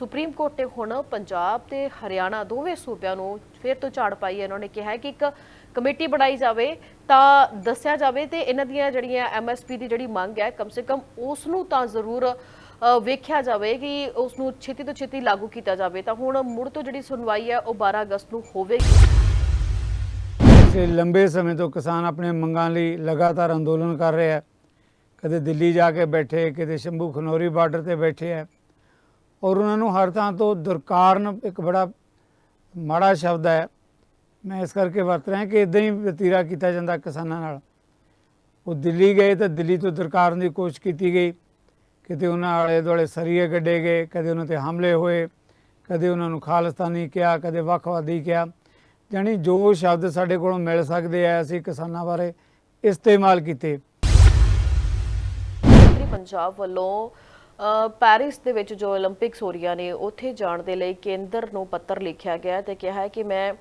Supreme court ਨੇ ਹੁਣ ਪੰਜਾਬ ਤੇ ਹਰਿਆਣਾ ਦੋਵੇਂ ਸੂਬਿਆਂ ਨੂੰ ਫਿਰ ਤੋਂ ਝਾੜ ਪਾਈ ਹੈ। ਇਹਨਾਂ ਨੇ ਕਿਹਾ ਕਿ ਇੱਕ ਕਮੇਟੀ ਬਣਾਈ ਜਾਵੇ ਤਾਂ ਦੱਸਿਆ ਜਾਵੇ ਤੇ ਇਹਨਾਂ ਦੀਆਂ ਜਿਹੜੀਆਂ ਐਮਐਸਪੀ ਦੀ ਜਿਹੜੀ ਮੰਗ ਹੈ, ਕਮ ਸੇ ਕਮ ਉਸ ਨੂੰ ਤਾਂ ਜ਼ਰੂਰ ਵੇਖਿਆ ਜਾਵੇ ਕਿ ਉਸ ਨੂੰ ਛੇਤੀ ਤੋਂ ਛੇਤੀ ਲਾਗੂ ਕੀਤਾ ਜਾਵੇ। ਤਾਂ ਹੁਣ ਮੁੜ ਤੋਂ ਜਿਹੜੀ ਸੁਣਵਾਈ ਹੈ ਉਹ 12 ਅਗਸਤ ਨੂੰ ਹੋਵੇਗੀ। ਪਿਛਲੇ ਲੰਬੇ ਸਮੇਂ ਤੋਂ ਕਿਸਾਨ ਆਪਣੇ ਮੰਗਾਂ ਲਈ ਲਗਾਤਾਰ ਅੰਦੋਲਨ ਕਰ ਰਿਹਾ ਹੈ। ਕਦੇ ਦਿੱਲੀ ਜਾ ਕੇ ਬੈਠੇ ਕਿਤੇ ਸ਼ੰਭੂ ਖਨੌਰੀ ਬਾਰਡਰ ਤੇ ਬੈਠੇ ਹੈ। ਔਰ ਉਹਨਾਂ ਨੂੰ ਹਰ ਥਾਂ ਤੋਂ ਦੁਰਕਾਰਨ ਇੱਕ ਬੜਾ ਮਾੜਾ ਸ਼ਬਦ ਹੈ। ਮੈਂ ਇਸ ਕਰਕੇ ਵਰਤ ਰਿਹਾ ਕਿ ਇਦਾਂ ਹੀ ਵਤੀਰਾ ਕੀਤਾ ਜਾਂਦਾ ਕਿਸਾਨਾਂ ਨਾਲ। ਉਹ ਦਿੱਲੀ ਗਏ ਤਾਂ ਦਿੱਲੀ ਤੋਂ ਦੁਰਕਾਰਨ ਦੀ ਕੋਸ਼ਿਸ਼ ਕੀਤੀ ਗਈ। ਕਿਤੇ ਉਹਨਾਂ ਆਲੇ ਦੁਆਲੇ ਸਰੀਏ ਗੱਡੇ ਗਏ, ਕਦੇ ਉਹਨਾਂ ਤੇ ਹਮਲੇ ਹੋਏ, ਕਦੇ ਉਹਨਾਂ ਨੂੰ ਖਾਲਿਸਤਾਨੀ ਕਿਹਾ, ਕਦੇ ਵੱਖਵਾਦੀ ਕਿਹਾ। ਜਾਣੀ ਜੋ ਸ਼ਬਦ ਸਾਡੇ ਕੋਲੋਂ ਮਿਲ ਸਕਦੇ ਆ, ਅਸੀਂ ਕਿਸਾਨਾਂ ਬਾਰੇ ਇਸਤੇਮਾਲ ਕੀਤੇ। ਪੰਜਾਬ ਵੱਲੋਂ ਪੈਰਿਸ ਦੇ ਵਿੱਚ ਜੋ 올림픽ਸ ਹੋ ਰਹੀਆਂ ਨੇ ਉੱਥੇ ਜਾਣ ਦੇ ਲਈ ਕੇਂਦਰ ਨੂੰ ਪੱਤਰ ਲਿਖਿਆ ਗਿਆ ਤੇ ਕਿਹਾ ਹੈ ਕਿ ਮੈਂ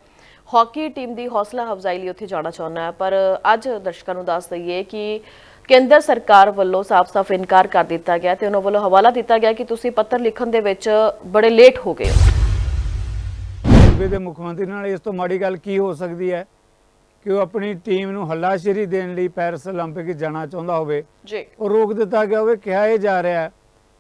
ਹਾਕੀ ਟੀਮ ਦੀ ਹੌਸਲਾ ਅਫਜ਼ਾਈ ਲਈ ਉੱਥੇ ਜਾਣਾ ਚਾਹੁੰਦਾ ਹਾਂ। ਪਰ ਅੱਜ ਦਰਸ਼ਕਾਂ ਨੂੰ ਦੱਸ ਦਈਏ ਕਿ ਕੇਂਦਰ ਸਰਕਾਰ ਵੱਲੋਂ ਸਾਫ਼-ਸਾਫ਼ ਇਨਕਾਰ ਕਰ ਦਿੱਤਾ ਗਿਆ ਤੇ ਉਹਨਾਂ ਵੱਲੋਂ ਹਵਾਲਾ ਦਿੱਤਾ ਗਿਆ ਕਿ ਤੁਸੀਂ ਪੱਤਰ ਲਿਖਣ ਦੇ ਵਿੱਚ ਬੜੇ ਲੇਟ ਹੋ ਗਏ ਹੋ। ਸੂਬੇ ਦੇ ਮੁੱਖ ਮੰਤਰੀ ਨਾਲ ਇਸ ਤੋਂ ਮਾੜੀ ਗੱਲ ਕੀ ਹੋ ਸਕਦੀ ਹੈ? ਕਿ ਉਹ ਆਪਣੀ ਟੀਮ ਨੂੰ ਹੱਲਾਸ਼ੇਰੀ ਦੇਣ ਲਈ ਪੈਰਿਸ 올림픽 ਜਾਣਾ ਚਾਹੁੰਦਾ ਹੋਵੇ। ਜੀ। ਉਹ ਰੋਕ ਦਿੱਤਾ ਗਿਆ ਹੋਵੇ ਕਿਹਾ ਇਹ ਜਾ ਰਿਹਾ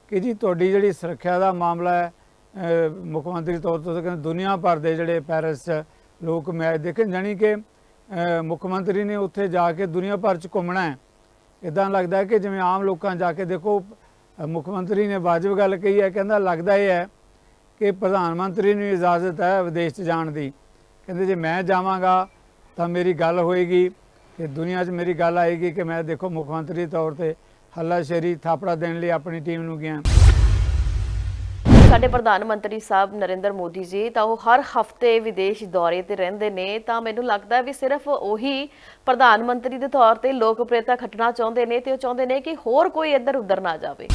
ਕਿ ਜੀ ਤੁਹਾਡੀ ਜਿਹੜੀ ਸੁਰੱਖਿਆ ਦਾ ਮਾਮਲਾ ਹੈ ਮੁੱਖ ਮੰਤਰੀ ਤੌਰ ਤੇ ਕਹਿੰਦੇ ਦੁਨੀਆ ਭਰ ਦੇ ਜਿਹੜੇ ਪੈਰਿਸ 'ਚ ਲੋਕ ਮੈਚ ਦੇਖਣ, ਜਾਣੀ ਕਿ ਮੁੱਖ ਮੰਤਰੀ ਨੇ ਉੱਥੇ ਜਾ ਕੇ ਦੁਨੀਆ ਭਰ 'ਚ ਘੁੰਮਣਾ ਹੈ। ਇਦਾਂ ਲੱਗਦਾ ਕਿ ਜਿਵੇਂ ਆਮ ਲੋਕਾਂ ਜਾ ਕੇ ਦੇਖੋ ਮੁੱਖ ਮੰਤਰੀ ਨੇ ਵਾਜਬ ਗੱਲ ਕਹੀ ਹੈ, ਕਹਿੰਦਾ ਲੱਗਦਾ ਇਹ ਹੈ ਕਿ ਪ੍ਰਧਾਨ ਮੰਤਰੀ ਨੂੰ ਇਜਾਜ਼ਤ ਹੈ ਵਿਦੇਸ਼ 'ਚ ਜਾਣ ਦੀ। ਕਹਿੰਦੇ ਜੇ ਮੈਂ ਜਾਵਾਂਗਾ ਤਾਂ ਮੇਰੀ ਗੱਲ ਹੋਏਗੀ ਕਿ ਦੁਨੀਆ 'ਚ ਮੇਰੀ ਗੱਲ ਆਏਗੀ ਕਿ ਮੈਂ ਦੇਖੋ ਮੁੱਖ ਮੰਤਰੀ ਤੌਰ ਤੇ ਹੱਲਾਸ਼ੇਰੀ ਥਾਪੜਾ ਦੇਣ ਲਈ ਆਪਣੀ ਟੀਮ ਨੂੰ ਗਿਆ। ਸਾਡੇ ਪ੍ਰਧਾਨ ਮੰਤਰੀ ਸਾਹਿਬ ਨਰਿੰਦਰ ਮੋਦੀ ਜੀ ਤਾਂ ਉਹ ਹਰ ਹਫ਼ਤੇ ਵਿਦੇਸ਼ ਦੌਰੇ ਤੇ ਰਹਿੰਦੇ ਨੇ। ਤਾਂ ਮੈਨੂੰ ਲੱਗਦਾ ਵੀ ਸਿਰਫ ਉਹੀ ਪ੍ਰਧਾਨ ਮੰਤਰੀ ਦੇ ਤੌਰ ਤੇ ਲੋਕਪ੍ਰਿਯਤਾ ਖੱਟਣਾ ਚਾਹੁੰਦੇ ਨੇ ਤੇ ਉਹ ਚਾਹੁੰਦੇ ਨੇ ਕਿ ਹੋਰ ਕੋਈ ਇੱਧਰ ਉੱਧਰ ਨਾ ਜਾਵੇ।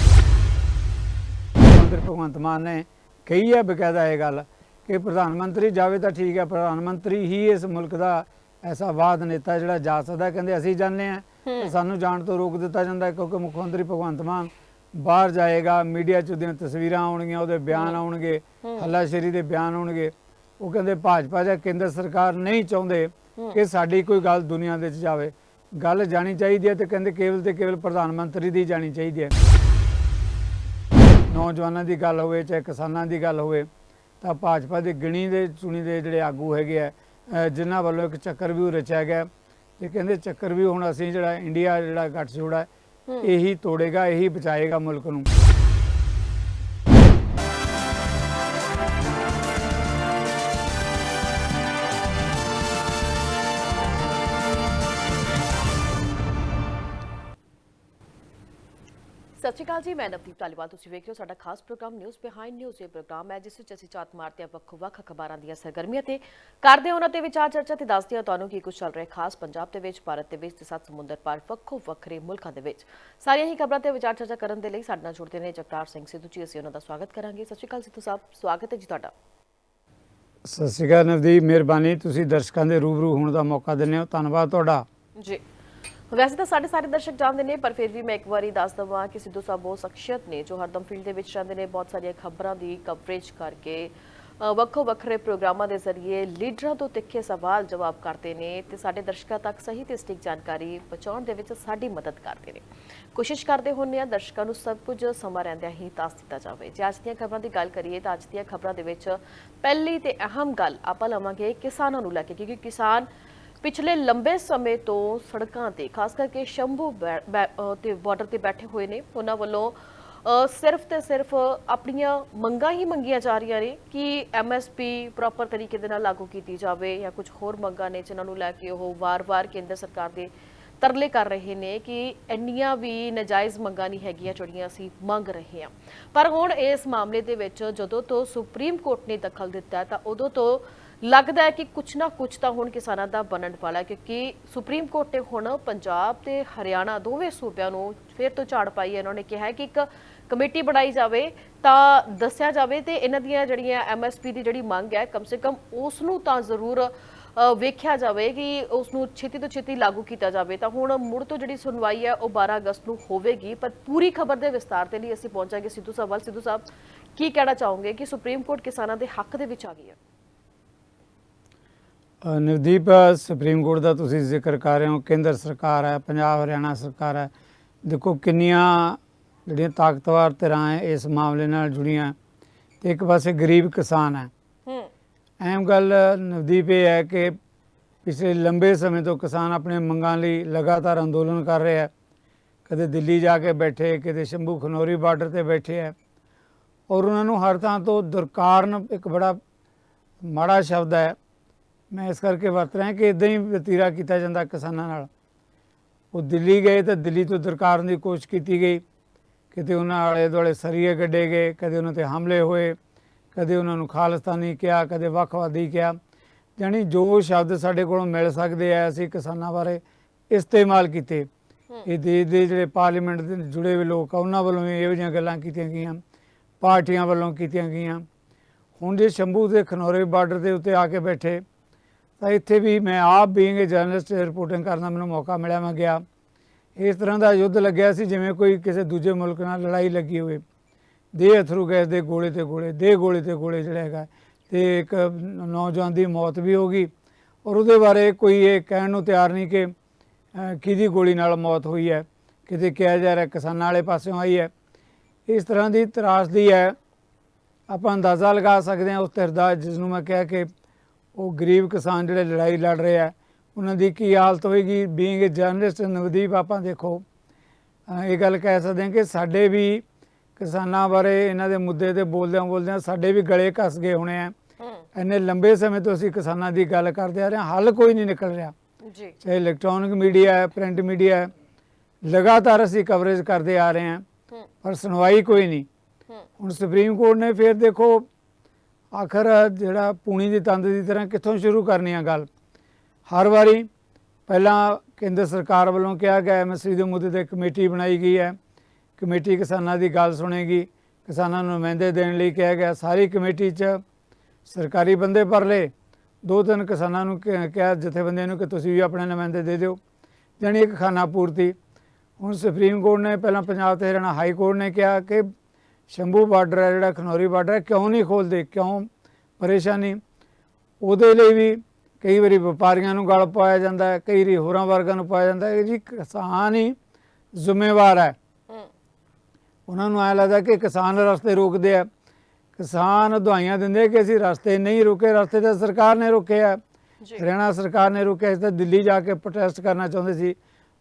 ਮੰਤਰੀ ਭਗਵੰਤ ਮਾਨ ਨੇ ਕਹੀ ਹੈ ਬਕਾਇਦਾ ਇਹ ਗੱਲ ਕਿ ਪ੍ਰਧਾਨ ਮੰਤਰੀ ਜਾਵੇ ਤਾਂ ਠੀਕ ਹੈ ਪ੍ਰਧਾਨ ਮੰਤਰੀ ਹੀ ਇਸ ਮੁਲਕ ਦਾ ਐਸਾ ਬਾਦ ਨੇਤਾ ਜਿਹੜਾ ਜਾ ਸਕਦਾ ਕਹਿੰਦੇ ਅਸੀਂ ਜਾਣਦੇ ਆ ਤੇ ਸਾਨੂੰ ਜਾਣ ਤੋਂ ਰੋਕ ਦਿੱਤਾ ਜਾਂਦਾ ਹੈ ਕਿਉਂਕਿ ਮੁੱਖ ਮੰਤਰੀ ਭਗਵੰਤ ਮਾਨ ਬਾਹਰ ਜਾਏਗਾ ਮੀਡੀਆ 'ਚ ਉਹਦੀਆਂ ਤਸਵੀਰਾਂ ਆਉਣਗੀਆਂ ਉਹਦੇ ਬਿਆਨ ਆਉਣਗੇ ਹੱਲਾਸ਼ੇਰੀ ਦੇ ਬਿਆਨ ਆਉਣਗੇ। ਉਹ ਕਹਿੰਦੇ ਭਾਜਪਾ ਜਾਂ ਕੇਂਦਰ ਸਰਕਾਰ ਨਹੀਂ ਚਾਹੁੰਦੇ ਕਿ ਸਾਡੀ ਕੋਈ ਗੱਲ ਦੁਨੀਆ ਦੇ 'ਚ ਜਾਵੇ। ਗੱਲ ਜਾਣੀ ਚਾਹੀਦੀ ਹੈ ਤੇ ਕਹਿੰਦੇ ਕੇਵਲ ਤੇ ਕੇਵਲ ਪ੍ਰਧਾਨ ਮੰਤਰੀ ਦੀ ਜਾਣੀ ਚਾਹੀਦੀ ਹੈ। ਨੌਜਵਾਨਾਂ ਦੀ ਗੱਲ ਹੋਵੇ ਚਾਹੇ ਕਿਸਾਨਾਂ ਦੀ ਗੱਲ ਹੋਵੇ ਤਾਂ ਭਾਜਪਾ ਦੇ ਗਿਣੀ ਦੇ ਚੁਣੀ ਦੇ ਜਿਹੜੇ ਆਗੂ ਹੈਗੇ ਆ ਜਿਨ੍ਹਾਂ ਵੱਲੋਂ ਇੱਕ ਚੱਕਰ ਵੀ ਰਚਿਆ ਗਿਆ। ਤੇ ਕਹਿੰਦੇ ਚੱਕਰ ਵੀ ਹੁਣ ਅਸੀਂ ਜਿਹੜਾ ਇੰਡੀਆ ਜਿਹੜਾ ਗੱਠਜੋੜਾ ਹੈ, ਇਹੀ ਤੋੜੇਗਾ ਇਹੀ ਬਚਾਏਗਾ ਮੁਲਕ ਨੂੰ। ਸ਼੍ਰੀ ਅਕਾਲ ਜੀ ਮੈਂ ਨਵਦੀਪ ਧਾਲੀਵਾਲ ਤੁਸੀਂ ਵੇਖ ਰਹੇ ਹੋ ਸਾਡਾ ਖਾਸ ਪ੍ਰੋਗਰਾਮ ਨਿਊਜ਼ ਬਿਹਾਈਂਡ ਨਿਊਜ਼ ਇਹ ਪ੍ਰੋਗਰਾਮ ਹੈ ਜਿਸ ਵਿੱਚ ਅਸੀਂ ਝਾਤ ਮਾਰਦੇ ਹਾਂ ਵੱਖ-ਵੱਖ ਖਬਰਾਂ ਦੀਆਂ ਸਰਗਰਮੀਆਂ ਤੇ ਕਰਦੇ ਹਾਂ। ਉਹਨਾਂ ਤੇ ਵਿਚਾਰ ਚਰਚਾ ਤੇ ਦੱਸਦੇ ਹਾਂ ਤੁਹਾਨੂੰ ਕੀ ਕੁਝ ਚੱਲ ਰਿਹਾ ਖਾਸ ਪੰਜਾਬ ਦੇ ਵਿੱਚ ਭਾਰਤ ਦੇ ਵਿੱਚ ਤੇ ਸੱਤ ਸਮੁੰਦਰ ਪਾਰ ਵੱਖੋ ਵੱਖਰੇ ਮੁਲਕਾਂ ਦੇ ਵਿੱਚ। ਸਾਰੀਆਂ ਹੀ ਖਬਰਾਂ ਤੇ ਵਿਚਾਰ ਚਰਚਾ ਕਰਨ ਦੇ ਲਈ ਸਾਡੇ ਨਾਲ ਜੁੜਦੇ ਨੇ ਜਗਤਾਰ ਸਿੰਘ ਸਿੱਧੂ ਜੀ। ਅਸੀਂ ਉਹਨਾਂ ਦਾ ਸਵਾਗਤ ਕਰਾਂਗੇ। ਸਤਿ ਸ਼੍ਰੀ ਅਕਾਲ ਸਿੱਧੂ ਸਾਹਿਬ ਸਵਾਗਤ ਹੈ ਜੀ ਤੁਹਾਡਾ। ਸਤਿ ਸ਼੍ਰੀ ਅਕਾਲ ਨਵਦੀਪ ਮਿਹਰਬਾਨੀ। ਤੁਸੀਂ ਦਰਸ਼ਕਾਂ ਦੇ ਰੂਬਰੂ ਹੋਣ ਦਾ ਮੌਕਾ ਦਿੰਦੇ ਹੋ। ਧੰਨਵਾਦ ਤੁਹਾਡਾ। ਜੀ। ਵੈਸੇ ਤਾਂ ਸਾਡੇ ਸਾਰੇ ਦਰਸ਼ਕ ਜਾਣਦੇ ਨੇ, ਪਰ ਫਿਰ ਵੀ ਮੈਂ ਇੱਕ ਵਾਰੀ ਦੱਸ ਦਵਾਂ ਕਿ ਸਿੱਧੂ ਸਾਹਿਬ ਉਹ ਸ਼ਖਸੀਅਤ ਨੇ, ਜੋ ਹਰਦਮ ਫੀਲਡ ਦੇ ਵਿੱਚ ਰਹਿੰਦੇ ਨੇ, ਬਹੁਤ ਸਾਰੀਆਂ ਖਬਰਾਂ ਦੀ ਕਵਰੇਜ ਕਰਕੇ ਵੱਖੋ ਵੱਖਰੇ ਪ੍ਰੋਗਰਾਮਾਂ ਦੇ ਜ਼ਰੀਏ ਲੀਡਰਾਂ ਤੋਂ ਤਿੱਖੇ ਸਵਾਲ ਜਵਾਬ ਕਰਦੇ ਨੇ ਤੇ ਸਾਡੇ ਦਰਸ਼ਕਾਂ ਤੱਕ ਸਹੀ ਤੇ ਸਟਿਕ ਜਾਣਕਾਰੀ ਪਹੁੰਚਾਉਣ ਦੇ ਵਿੱਚ ਸਾਡੀ ਮਦਦ ਕਰਦੇ ਨੇ। ਕੋਸ਼ਿਸ਼ ਕਰਦੇ ਹੁੰਦੇ ਆ ਦਰਸ਼ਕਾਂ ਨੂੰ ਸਭ ਕੁਝ ਸਮਾਂ ਰਹਿੰਦਿਆਂ ਹੀ ਦੱਸ ਦਿੱਤਾ ਜਾਵੇ। ਜੇ ਅੱਜ ਦੀਆਂ ਖਬਰਾਂ ਦੀ ਗੱਲ ਕਰੀਏ ਤਾਂ ਅੱਜ ਦੀਆਂ ਖਬਰਾਂ ਦੇ ਵਿੱਚ ਪਹਿਲੀ ਤੇ ਅਹਿਮ ਗੱਲ ਆਪਾਂ ਲਵਾਂਗੇ ਕਿਸਾਨਾਂ ਨੂੰ ਲੈ ਕੇ, ਕਿਉਂਕਿ ਕਿਸਾਨ ਪਿਛਲੇ ਲੰਬੇ ਸਮੇਂ ਤੋਂ ਸੜਕਾਂ ਤੇ, ਖਾਸ ਕਰਕੇ ਸ਼ੰਭੂ ਬੈ- ਬੈ- ਤੇ ਬਾਰਡਰ ਤੇ ਬੈਠੇ ਹੋਏ ਨੇ, ਉਹਨਾਂ ਵੱਲੋਂ ਸਿਰਫ ਤੇ ਸਿਰਫ ਆਪਣੀਆਂ ਮੰਗਾਂ ਹੀ ਮੰਗੀਆਂ ਜਾ ਰਹੀਆਂ ਨੇ ਕਿ ਐਮਐਸਪੀ ਪ੍ਰੋਪਰ ਤਰੀਕੇ ਦੇ ਨਾਲ ਲਾਗੂ ਕੀਤੀ ਜਾਵੇ ਜਾਂ ਕੁਝ ਹੋਰ ਮੰਗਾਂ ਨੇ ਜਿਨ੍ਹਾਂ ਨੂੰ ਲੈ ਕੇ ਉਹ ਵਾਰ-ਵਾਰ ਕੇਂਦਰ ਸਰਕਾਰ ਦੇ ਤਰਲੇ ਕਰ ਰਹੇ ਨੇ ਕਿ ਇੰਨੀਆਂ ਵੀ ਨਜਾਇਜ਼ ਮੰਗਾਂ ਨਹੀਂ ਹੈਗੀਆਂ ਜਿਹੜੀਆਂ ਅਸੀਂ ਮੰਗ ਰਹੇ ਹਾਂ। ਪਰ ਹੁਣ ਇਸ ਮਾਮਲੇ ਦੇ ਵਿੱਚ ਜਦੋਂ ਤੋਂ ਸੁਪਰੀਮ ਕੋਰਟ ਨੇ ਦਖਲ ਦਿੱਤਾ ਤਾਂ ਉਦੋਂ ਤੋਂ ਲੱਗਦਾ ਹੈ ਕਿ ਕੁਛ ਨਾ ਕੁਛ ਤਾਂ ਹੁਣ ਕਿਸਾਨਾਂ ਦਾ ਬਣਨ ਵਾਲਾ ਕਿਉਂਕਿ ਸੁਪਰੀਮ ਕੋਰਟ ਨੇ ਹੁਣ ਪੰਜਾਬ ਤੇ ਹਰਿਆਣਾ ਦੋਵੇਂ ਸੂਬਿਆਂ ਨੂੰ ਫਿਰ ਤੋਂ ਝਾੜ ਪਾਈ ਹੈ। ਇਹਨਾਂ ਨੇ ਕਿਹਾ ਹੈ ਕਿ ਇੱਕ ਕਮੇਟੀ ਬਣਾਈ ਜਾਵੇ ਤਾਂ ਦੱਸਿਆ ਜਾਵੇ ਤੇ ਇਹਨਾਂ ਦੀਆਂ ਜਿਹੜੀਆਂ ਐਮਐਸਪੀ ਦੀ ਜਿਹੜੀ ਮੰਗ ਹੈ, ਕਮ ਸੇ ਕਮ ਉਸ ਨੂੰ ਤਾਂ ਜ਼ਰੂਰ ਵੇਖਿਆ ਜਾਵੇ ਕਿ ਉਸ ਨੂੰ ਛੇਤੀ ਤੋਂ ਛੇਤੀ ਲਾਗੂ ਕੀਤਾ ਜਾਵੇ। ਤਾਂ ਹੁਣ ਮੁੜ ਤੋਂ ਜਿਹੜੀ ਸੁਣਵਾਈ ਹੈ ਉਹ 12 ਅਗਸਤ ਨੂੰ ਹੋਵੇਗੀ, ਪਰ ਪੂਰੀ ਖਬਰ ਦੇ ਵਿਸਤਾਰ ਦੇ ਲਈ ਅਸੀਂ ਪਹੁੰਚਾਂਗੇ ਸਿੱਧੂ ਸਾਹਿਬ ਵੱਲ। ਸਿੱਧੂ ਸਾਹਿਬ, ਕੀ ਕਹਿਣਾ ਚਾਹੋਗੇ ਕਿ ਸੁਪਰੀਮ ਕੋਰਟ ਕਿਸਾਨਾਂ ਦੇ ਹੱਕ ਦੇ ਵਿੱਚ ਆ ਗਈ ਹੈ? ਨਵਦੀਪ ਸੁਪਰੀਮ ਕੋਰਟ ਦਾ ਤੁਸੀਂ ਜ਼ਿਕਰ ਕਰ ਰਹੇ ਹੋ ਕੇਂਦਰ ਸਰਕਾਰ ਹੈ ਪੰਜਾਬ ਹਰਿਆਣਾ ਸਰਕਾਰ ਹੈ। ਦੇਖੋ ਕਿੰਨੀਆਂ ਜਿਹੜੀਆਂ ਤਾਕਤਵਰ ਧਿਰਾਂ ਹੈ ਇਸ ਮਾਮਲੇ ਨਾਲ ਜੁੜੀਆਂ। ਤੇ ਇੱਕ ਪਾਸੇ ਗਰੀਬ ਕਿਸਾਨ ਹੈ। ਹੂੰ। ਅਹਿਮ ਗੱਲ ਨਵਦੀਪ ਇਹ ਹੈ ਕਿ ਪਿਛਲੇ ਲੰਬੇ ਸਮੇਂ ਤੋਂ ਕਿਸਾਨ ਆਪਣੇ ਮੰਗਾਂ ਲਈ ਲਗਾਤਾਰ ਅੰਦੋਲਨ ਕਰ ਰਹੇ ਹੈ। ਕਦੇ ਦਿੱਲੀ ਜਾ ਕੇ ਬੈਠੇ ਕਿਤੇ ਸ਼ੰਭੂ ਖਨੌਰੀ ਬਾਰਡਰ ਤੇ ਬੈਠੇ ਹੈ। ਔਰ ਉਹਨਾਂ ਨੂੰ ਹਰ ਥਾਂ ਤੋਂ ਦੁਰਕਾਰਨ ਇੱਕ ਬੜਾ ਮਾੜਾ ਸ਼ਬਦ ਹੈ ਮੈਂ ਇਸ ਕਰਕੇ ਵਰਤ ਰਿਹਾ ਕਿ ਇਦਾਂ ਹੀ ਵਤੀਰਾ ਕੀਤਾ ਜਾਂਦਾ ਕਿਸਾਨਾਂ ਨਾਲ। ਉਹ ਦਿੱਲੀ ਗਏ ਤਾਂ ਦਿੱਲੀ ਤੋਂ ਦੁਰਕਾਰਨ ਦੀ ਕੋਸ਼ਿਸ਼ ਕੀਤੀ ਗਈ। ਕਿਤੇ ਉਹਨਾਂ ਆਲੇ ਦੁਆਲੇ ਸਰੀਏ ਗੱਡੇ ਗਏ ਕਦੇ ਉਹਨਾਂ ਤੇ ਹਮਲੇ ਹੋਏ ਕਦੇ ਉਹਨਾਂ ਨੂੰ ਖਾਲਿਸਤਾਨੀ ਕਿਹਾ ਕਦੇ ਵੱਖਵਾਦੀ ਕਿਹਾ। ਜਾਣੀ ਜੋ ਸ਼ਬਦ ਸਾਡੇ ਕੋਲੋਂ ਮਿਲ ਸਕਦੇ ਆ ਅਸੀਂ ਕਿਸਾਨਾਂ ਬਾਰੇ ਇਸਤੇਮਾਲ ਕੀਤੇ। ਇਹ ਦੇਸ਼ ਦੇ ਜਿਹੜੇ ਪਾਰਲੀਮੈਂਟ ਦੇ ਜੁੜੇ ਹੋਏ ਲੋਕ ਆ ਉਹਨਾਂ ਵੱਲੋਂ ਵੀ ਇਹੋ ਜਿਹੀਆਂ ਗੱਲਾਂ ਕੀਤੀਆਂ ਗਈਆਂ। ਪਾਰਟੀਆਂ ਵੱਲੋਂ ਕੀਤੀਆਂ ਗਈਆਂ। ਹੁਣ ਜੇ ਸ਼ੰਭੂ ਦੇ ਖਨੌਰੇ ਬਾਰਡਰ ਦੇ ਉੱਤੇ ਆ ਕੇ ਬੈਠੇ ਇੱਥੇ ਵੀ ਮੈਂ ਆਪ ਬੀਇੰਗ ਏ ਜਰਨਲਿਸਟ ਰਿਪੋਰਟਿੰਗ ਕਰਨ ਦਾ ਮੈਨੂੰ ਮੌਕਾ ਮਿਲਿਆ, ਮੈਂ ਗਿਆ। ਇਸ ਤਰ੍ਹਾਂ ਦਾ ਯੁੱਧ ਲੱਗਿਆ ਸੀ, ਜਿਵੇਂ ਕੋਈ ਕਿਸੇ ਦੂਜੇ ਮੁਲਕ ਨਾਲ ਲੜਾਈ ਲੱਗੀ ਹੋਵੇ। ਦੇ ਅਥਰੂ ਗੈਸ ਦੇ ਗੋਲੇ ਤੇ ਗੋਲੇ ਦੇ ਗੋਲੇ ਤੇ ਗੋਲੇ ਜਿਹੜਾ ਹੈਗਾ, ਤੇ ਇੱਕ ਨੌਜਵਾਨ ਦੀ ਮੌਤ ਵੀ ਹੋ ਗਈ। ਔਰ ਉਹਦੇ ਬਾਰੇ ਕੋਈ ਇਹ ਕਹਿਣ ਨੂੰ ਤਿਆਰ ਨਹੀਂ ਕਿ ਕਿਹਦੀ ਗੋਲੀ ਨਾਲ ਮੌਤ ਹੋਈ ਹੈ, ਕਿਤੇ ਕਿਹਾ ਜਾ ਰਿਹਾ ਕਿਸਾਨਾਂ ਵਾਲੇ ਪਾਸਿਓਂ ਆਈ ਹੈ। ਇਸ ਤਰ੍ਹਾਂ ਦੀ ਤਰਾਸਦੀ ਹੈ, ਆਪਾਂ ਅੰਦਾਜ਼ਾ ਲਗਾ ਸਕਦੇ ਹਾਂ ਉਸ ਧਿਰ ਦਾ ਜਿਸ ਨੂੰ ਮੈਂ ਕਿਹਾ ਕਿ ਉਹ ਗਰੀਬ ਕਿਸਾਨ ਜਿਹੜੇ ਲੜਾਈ ਲੜ ਰਹੇ ਆ ਉਹਨਾਂ ਦੀ ਕੀ ਹਾਲਤ ਹੋਏਗੀ? ਬੀਇੰਗ ਅ ਜਰਨਲਿਸਟ ਨਵਦੀਪ ਆਪਾਂ ਦੇਖੋ ਇਹ ਗੱਲ ਕਹਿ ਸਕਦੇ ਹਾਂ ਕਿ ਸਾਡੇ ਵੀ ਕਿਸਾਨਾਂ ਬਾਰੇ ਇਹਨਾਂ ਦੇ ਮੁੱਦੇ ਤੇ ਬੋਲਦਿਆਂ ਬੋਲਦਿਆਂ ਸਾਡੇ ਵੀ ਗਲੇ ਘਸ ਗਏ ਹੋਣੇ ਆ। ਇੰਨੇ ਲੰਬੇ ਸਮੇਂ ਤੋਂ ਅਸੀਂ ਕਿਸਾਨਾਂ ਦੀ ਗੱਲ ਕਰਦੇ ਆ ਰਹੇ ਹਾਂ ਹੱਲ ਕੋਈ ਨਹੀਂ ਨਿਕਲ ਰਿਹਾ। ਜੀ। ਚਾਹੇ ਇਲੈਕਟ੍ਰੋਨਿਕ ਮੀਡੀਆ ਹੈ ਪ੍ਰਿੰਟ ਮੀਡੀਆ ਹੈ ਲਗਾਤਾਰ ਅਸੀਂ ਕਵਰੇਜ ਕਰਦੇ ਆ ਰਹੇ ਹਾਂ ਪਰ ਸੁਣਵਾਈ ਕੋਈ ਨਹੀਂ। ਹੁਣ ਸੁਪਰੀਮ ਕੋਰਟ ਨੇ ਫਿਰ ਦੇਖੋ ਆਖਰ ਜਿਹੜਾ ਪੂਣੀ ਦੀ ਤੰਦ ਦੀ ਤਰ੍ਹਾਂ ਕਿੱਥੋਂ ਸ਼ੁਰੂ ਕਰਨੀ ਆ ਗੱਲ? ਹਰ ਵਾਰੀ ਪਹਿਲਾਂ ਕੇਂਦਰ ਸਰਕਾਰ ਵੱਲੋਂ ਕਿਹਾ ਗਿਆ ਐਮਐਸਪੀ ਦੇ ਮੁੱਦੇ ਤੇ ਕਮੇਟੀ ਬਣਾਈ ਗਈ ਹੈ। ਕਮੇਟੀ ਕਿਸਾਨਾਂ ਦੀ ਗੱਲ ਸੁਣੇਗੀ। ਕਿਸਾਨਾਂ ਨੂੰ ਨੁਮਾਇੰਦੇ ਦੇਣ ਲਈ ਕਿਹਾ ਗਿਆ। ਸਾਰੀ ਕਮੇਟੀ 'ਚ ਸਰਕਾਰੀ ਬੰਦੇ ਪਰ ਲਏ। ਦੋ ਤਿੰਨ ਕਿਸਾਨਾਂ ਨੂੰ ਕਿ- ਕਿਹਾ ਜਥੇਬੰਦੀਆਂ ਨੂੰ ਕਿ ਤੁਸੀਂ ਵੀ ਆਪਣੇ ਨੁਮਾਇੰਦੇ ਦੇ ਦਿਓ। ਜਾਣੀ ਇੱਕ ਖਾਨਾ ਪੂਰਤੀ। ਹੁਣ ਸੁਪਰੀਮ ਕੋਰਟ ਨੇ, ਪਹਿਲਾਂ ਪੰਜਾਬ ਤੇ ਹਰਿਆਣਾ ਹਾਈ ਕੋਰਟ ਨੇ ਕਿਹਾ ਕਿ ਸ਼ੰਭੂ ਬਾਰਡਰ ਹੈ ਜਿਹੜਾ ਖਨੌਰੀ ਬਾਰਡਰ ਹੈ ਕਿਉਂ ਨਹੀਂ ਖੋਲਦੇ ਕਿਉਂ ਪਰੇਸ਼ਾਨੀ? ਉਹਦੇ ਲਈ ਵੀ ਕਈ ਵਾਰੀ ਵਪਾਰੀਆਂ ਨੂੰ ਗਲ ਪਾਇਆ ਜਾਂਦਾ ਹੈ ਕਈ ਵਾਰੀ ਹੋਰਾਂ ਵਰਗਾਂ ਨੂੰ ਪਾਇਆ ਜਾਂਦਾ ਹੈ ਜੀ ਕਿਸਾਨ ਹੀ ਜ਼ਿੰਮੇਵਾਰ ਹੈ। ਉਹਨਾਂ ਨੂੰ ਐਂ ਲੱਗਦਾ ਕਿ ਕਿਸਾਨ ਰਸਤੇ ਰੋਕਦੇ ਆ। ਕਿਸਾਨ ਦਵਾਈਆਂ ਦਿੰਦੇ ਕਿ ਅਸੀਂ ਰਸਤੇ ਨਹੀਂ ਰੁਕੇ ਰਸਤੇ ਤਾਂ ਸਰਕਾਰ ਨੇ ਰੋਕੇ ਆ। ਜੀ। ਹਰਿਆਣਾ ਸਰਕਾਰ ਨੇ ਰੋਕਿਆ ਇਸ ਤਾਂ ਦਿੱਲੀ ਜਾ ਕੇ ਪ੍ਰੋਟੈਸਟ ਕਰਨਾ ਚਾਹੁੰਦੇ ਸੀ।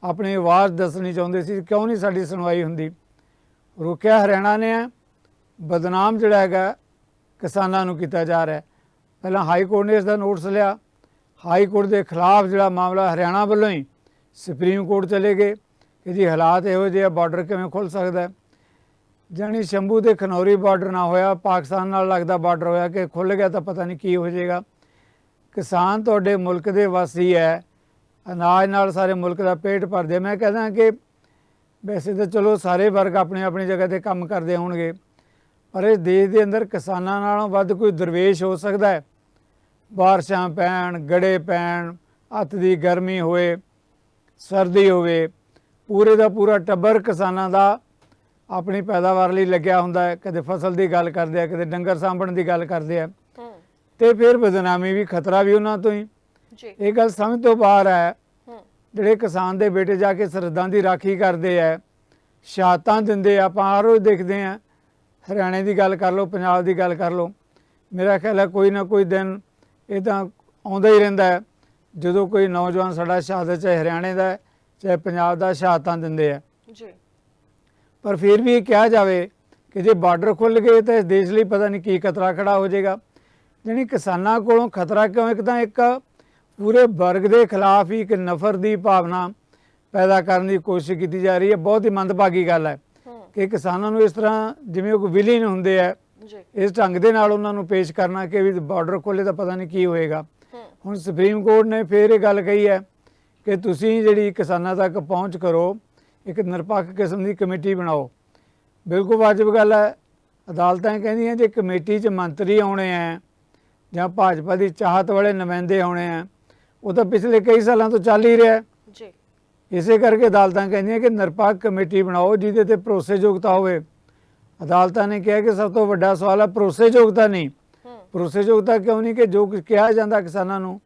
ਆਪਣੀ ਆਵਾਜ਼ ਦੱਸਣੀ ਚਾਹੁੰਦੇ ਸੀ ਕਿਉਂ ਨਹੀਂ ਸਾਡੀ ਸੁਣਵਾਈ ਹੁੰਦੀ? ਰੋਕਿਆ ਹਰਿਆਣਾ ਨੇ ਹੈ। ਬਦਨਾਮ ਜਿਹੜਾ ਹੈਗਾ, ਕਿਸਾਨਾਂ ਨੂੰ ਕੀਤਾ ਜਾ ਰਿਹਾ ਪਹਿਲਾਂ ਹਾਈ ਕੋਰਟ ਨੇ ਇਸ ਦਾ ਨੋਟਿਸ ਲਿਆ। ਹਾਈ ਕੋਰਟ ਦੇ ਖਿਲਾਫ ਜਿਹੜਾ ਮਾਮਲਾ ਹਰਿਆਣਾ ਵੱਲੋਂ ਹੀ ਸੁਪਰੀਮ ਕੋਰਟ ਚਲੇ ਗਏ। ਕਿ ਜੀ ਹਾਲਾਤ ਇਹੋ ਜਿਹੇ ਆ, ਬਾਰਡਰ ਕਿਵੇਂ ਖੁੱਲ ਸਕਦਾ ਹੈ? ਜਾਣੀ ਸ਼ੰਭੂ ਦੇ ਖਨੌਰੀ ਬਾਰਡਰ ਨਾ ਹੋਇਆ, ਪਾਕਿਸਤਾਨ ਨਾਲ ਲੱਗਦਾ ਬਾਰਡਰ ਹੋਇਆ ਕਿ ਖੁੱਲ ਗਿਆ ਤਾਂ ਪਤਾ ਨਹੀਂ ਕੀ ਹੋ ਜਾਏਗਾ। ਕਿਸਾਨ ਤੁਹਾਡੇ ਮੁਲਕ ਦੇ ਵਾਸੀ ਹੈ। ਅਨਾਜ ਨਾਲ ਸਾਰੇ ਮੁਲਕ ਦਾ ਪੇਟ ਭਰਦੇ ਮੈਂ ਕਹਿੰਦਾ ਕਿ ਵੈਸੇ ਤਾਂ ਚਲੋ ਸਾਰੇ ਵਰਗ ਆਪਣੀ ਆਪਣੀ ਜਗ੍ਹਾ ਤੇ ਕੰਮ ਕਰਦੇ ਹੋਣਗੇ ਪਰ ਇਸ ਦੇਸ਼ ਦੇ ਅੰਦਰ ਕਿਸਾਨਾਂ ਨਾਲੋਂ ਵੱਧ ਕੋਈ ਦਰਵੇਸ਼ ਹੋ ਸਕਦਾ ਹੈ? ਬਾਰਿਸ਼ਾਂ ਪੈਣ ਗੜੇ ਪੈਣ ਹੱਥ ਦੀ ਗਰਮੀ ਹੋਏ ਸਰਦੀ ਹੋਵੇ ਪੂਰੇ ਦਾ ਪੂਰਾ ਟੱਬਰ ਕਿਸਾਨਾਂ ਦਾ ਆਪਣੀ ਪੈਦਾਵਾਰ ਲਈ ਲੱਗਿਆ ਹੁੰਦਾ ਹੈ। ਕਦੇ ਫਸਲ ਦੀ ਗੱਲ ਕਰਦੇ ਆ ਕਦੇ ਡੰਗਰ ਸਾਂਭਣ ਦੀ ਗੱਲ ਕਰਦੇ ਆ। ਤੇ ਫਿਰ ਬਦਨਾਮੀ ਵੀ ਖਤਰਾ ਵੀ ਉਹਨਾਂ ਤੋਂ ਹੀ। ਜੀ। ਇਹ ਗੱਲ ਸਮਝ ਤੋਂ ਬਾਹਰ ਹੂੰ ਜਿਹੜੇ ਕਿਸਾਨ ਦੇ ਬੇਟੇ ਜਾ ਕੇ ਸਰਹੱਦਾਂ ਦੀ ਰਾਖੀ ਕਰਦੇ ਆ ਸ਼ਹਾਦਤਾਂ ਦਿੰਦੇ ਆ ਆਪਾਂ ਹਰ ਰੋਜ਼ ਦੇਖਦੇ ਆ। ਹਰਿਆਣੇ ਦੀ ਗੱਲ ਕਰ ਲਓ ਪੰਜਾਬ ਦੀ ਗੱਲ ਕਰ ਲਓ ਮੇਰਾ ਖਿਆਲ ਹੈ ਕੋਈ ਨਾ ਕੋਈ ਦਿਨ ਇਹ ਤਾਂ ਆਉਂਦਾ ਹੀ ਰਹਿੰਦਾ ਹੈ। ਜਦੋਂ ਕੋਈ ਨੌਜਵਾਨ ਸਾਡਾ ਸ਼ਹਾਦਤ ਚਾਹੇ ਹਰਿਆਣੇ ਦਾ ਚਾਹੇ ਪੰਜਾਬ ਦਾ ਸ਼ਹਾਦਤਾਂ ਦਿੰਦੇ ਆ। ਜੀ। ਪਰ ਫਿਰ ਵੀ ਇਹ ਕਿਹਾ ਜਾਵੇ ਕਿ ਜੇ ਬਾਰਡਰ ਖੁੱਲ ਗਏ ਤਾਂ ਇਸ ਦੇਸ਼ ਲਈ ਪਤਾ ਨਹੀਂ ਕੀ ਖਤਰਾ ਖੜਾ ਹੋ ਜਾਏਗਾ। ਜਾਣੀ ਕਿਸਾਨਾਂ ਕੋਲੋਂ ਖਤਰਾ ਕਿਉਂ ਇੱਕ ਤਾਂ ਇੱਕ ਪੂਰੇ ਵਰਗ ਦੇ ਖਿਲਾਫ ਹੀ ਇੱਕ ਨਫ਼ਰਤ ਦੀ ਭਾਵਨਾ ਪੈਦਾ ਕਰਨ ਦੀ ਕੋਸ਼ਿਸ਼ ਕੀਤੀ ਜਾ ਰਹੀ ਹੈ। ਬਹੁਤ ਹੀ ਮੰਦਭਾਗੀ ਗੱਲ ਹੈ ਕਿ ਕਿਸਾਨਾਂ ਨੂੰ ਇਸ ਤਰ੍ਹਾਂ ਜਿਵੇਂ ਉਹ ਕੋਈ ਵਿਲੀਨ ਹੁੰਦੇ ਆ ਇਸ ਢੰਗ ਦੇ ਨਾਲ ਉਹਨਾਂ ਨੂੰ ਪੇਸ਼ ਕਰਨਾ ਕਿ ਵੀ ਬਾਰਡਰ ਖੋਲੇ ਤਾਂ ਪਤਾ ਨਹੀਂ ਕੀ ਹੋਏਗਾ। ਹੁਣ ਸੁਪਰੀਮ ਕੋਰਟ ਨੇ ਫੇਰ ਇਹ ਗੱਲ ਕਹੀ ਹੈ ਕਿ ਤੁਸੀਂ ਜਿਹੜੀ ਕਿਸਾਨਾਂ ਤੱਕ ਪਹੁੰਚ ਕਰੋ ਇੱਕ ਨਿਰਪੱਖ ਕਿਸਮ ਦੀ ਕਮੇਟੀ ਬਣਾਓ। ਬਿਲਕੁਲ ਵਾਜਬ ਗੱਲ ਹੈ। ਅਦਾਲਤਾਂ ਕਹਿੰਦੀਆਂ ਜੇ ਕਮੇਟੀ 'ਚ ਮੰਤਰੀ ਆਉਣੇ ਆ ਜਾਂ ਭਾਜਪਾ ਦੀ ਚਾਹਤ ਵਾਲੇ ਨੁਮਾਇੰਦੇ ਆਉਣੇ ਆ ਉਹ ਤਾਂ ਪਿਛਲੇ ਕਈ ਸਾਲਾਂ ਤੋਂ ਚੱਲ ਹੀ ਰਿਹਾ। ਹੈ। ਜੀ। ਇਸੇ ਕਰਕੇ ਅਦਾਲਤਾਂ ਕਹਿੰਦੀਆਂ ਕਿ ਨਿਰਪੱਖ ਕਮੇਟੀ ਬਣਾਓ ਜਿਹਦੇ ਤੇ ਭਰੋਸੇਯੋਗਤਾ ਹੋਵੇ। ਅਦਾਲਤਾਂ ਨੇ ਕਿਹਾ ਕਿ ਸਭ ਤੋਂ ਵੱਡਾ ਸਵਾਲ ਹੈ ਭਰੋਸੇਯੋਗਤਾ ਨਹੀਂ। ਭਰੋਸੇਯੋਗਤਾ ਕਿਉਂ ਨਹੀਂ ਕਿ ਜੋ ਕੁਝ ਕਿਹਾ ਜਾਂਦਾ ਕਿਸਾਨਾਂ ਨੂੰ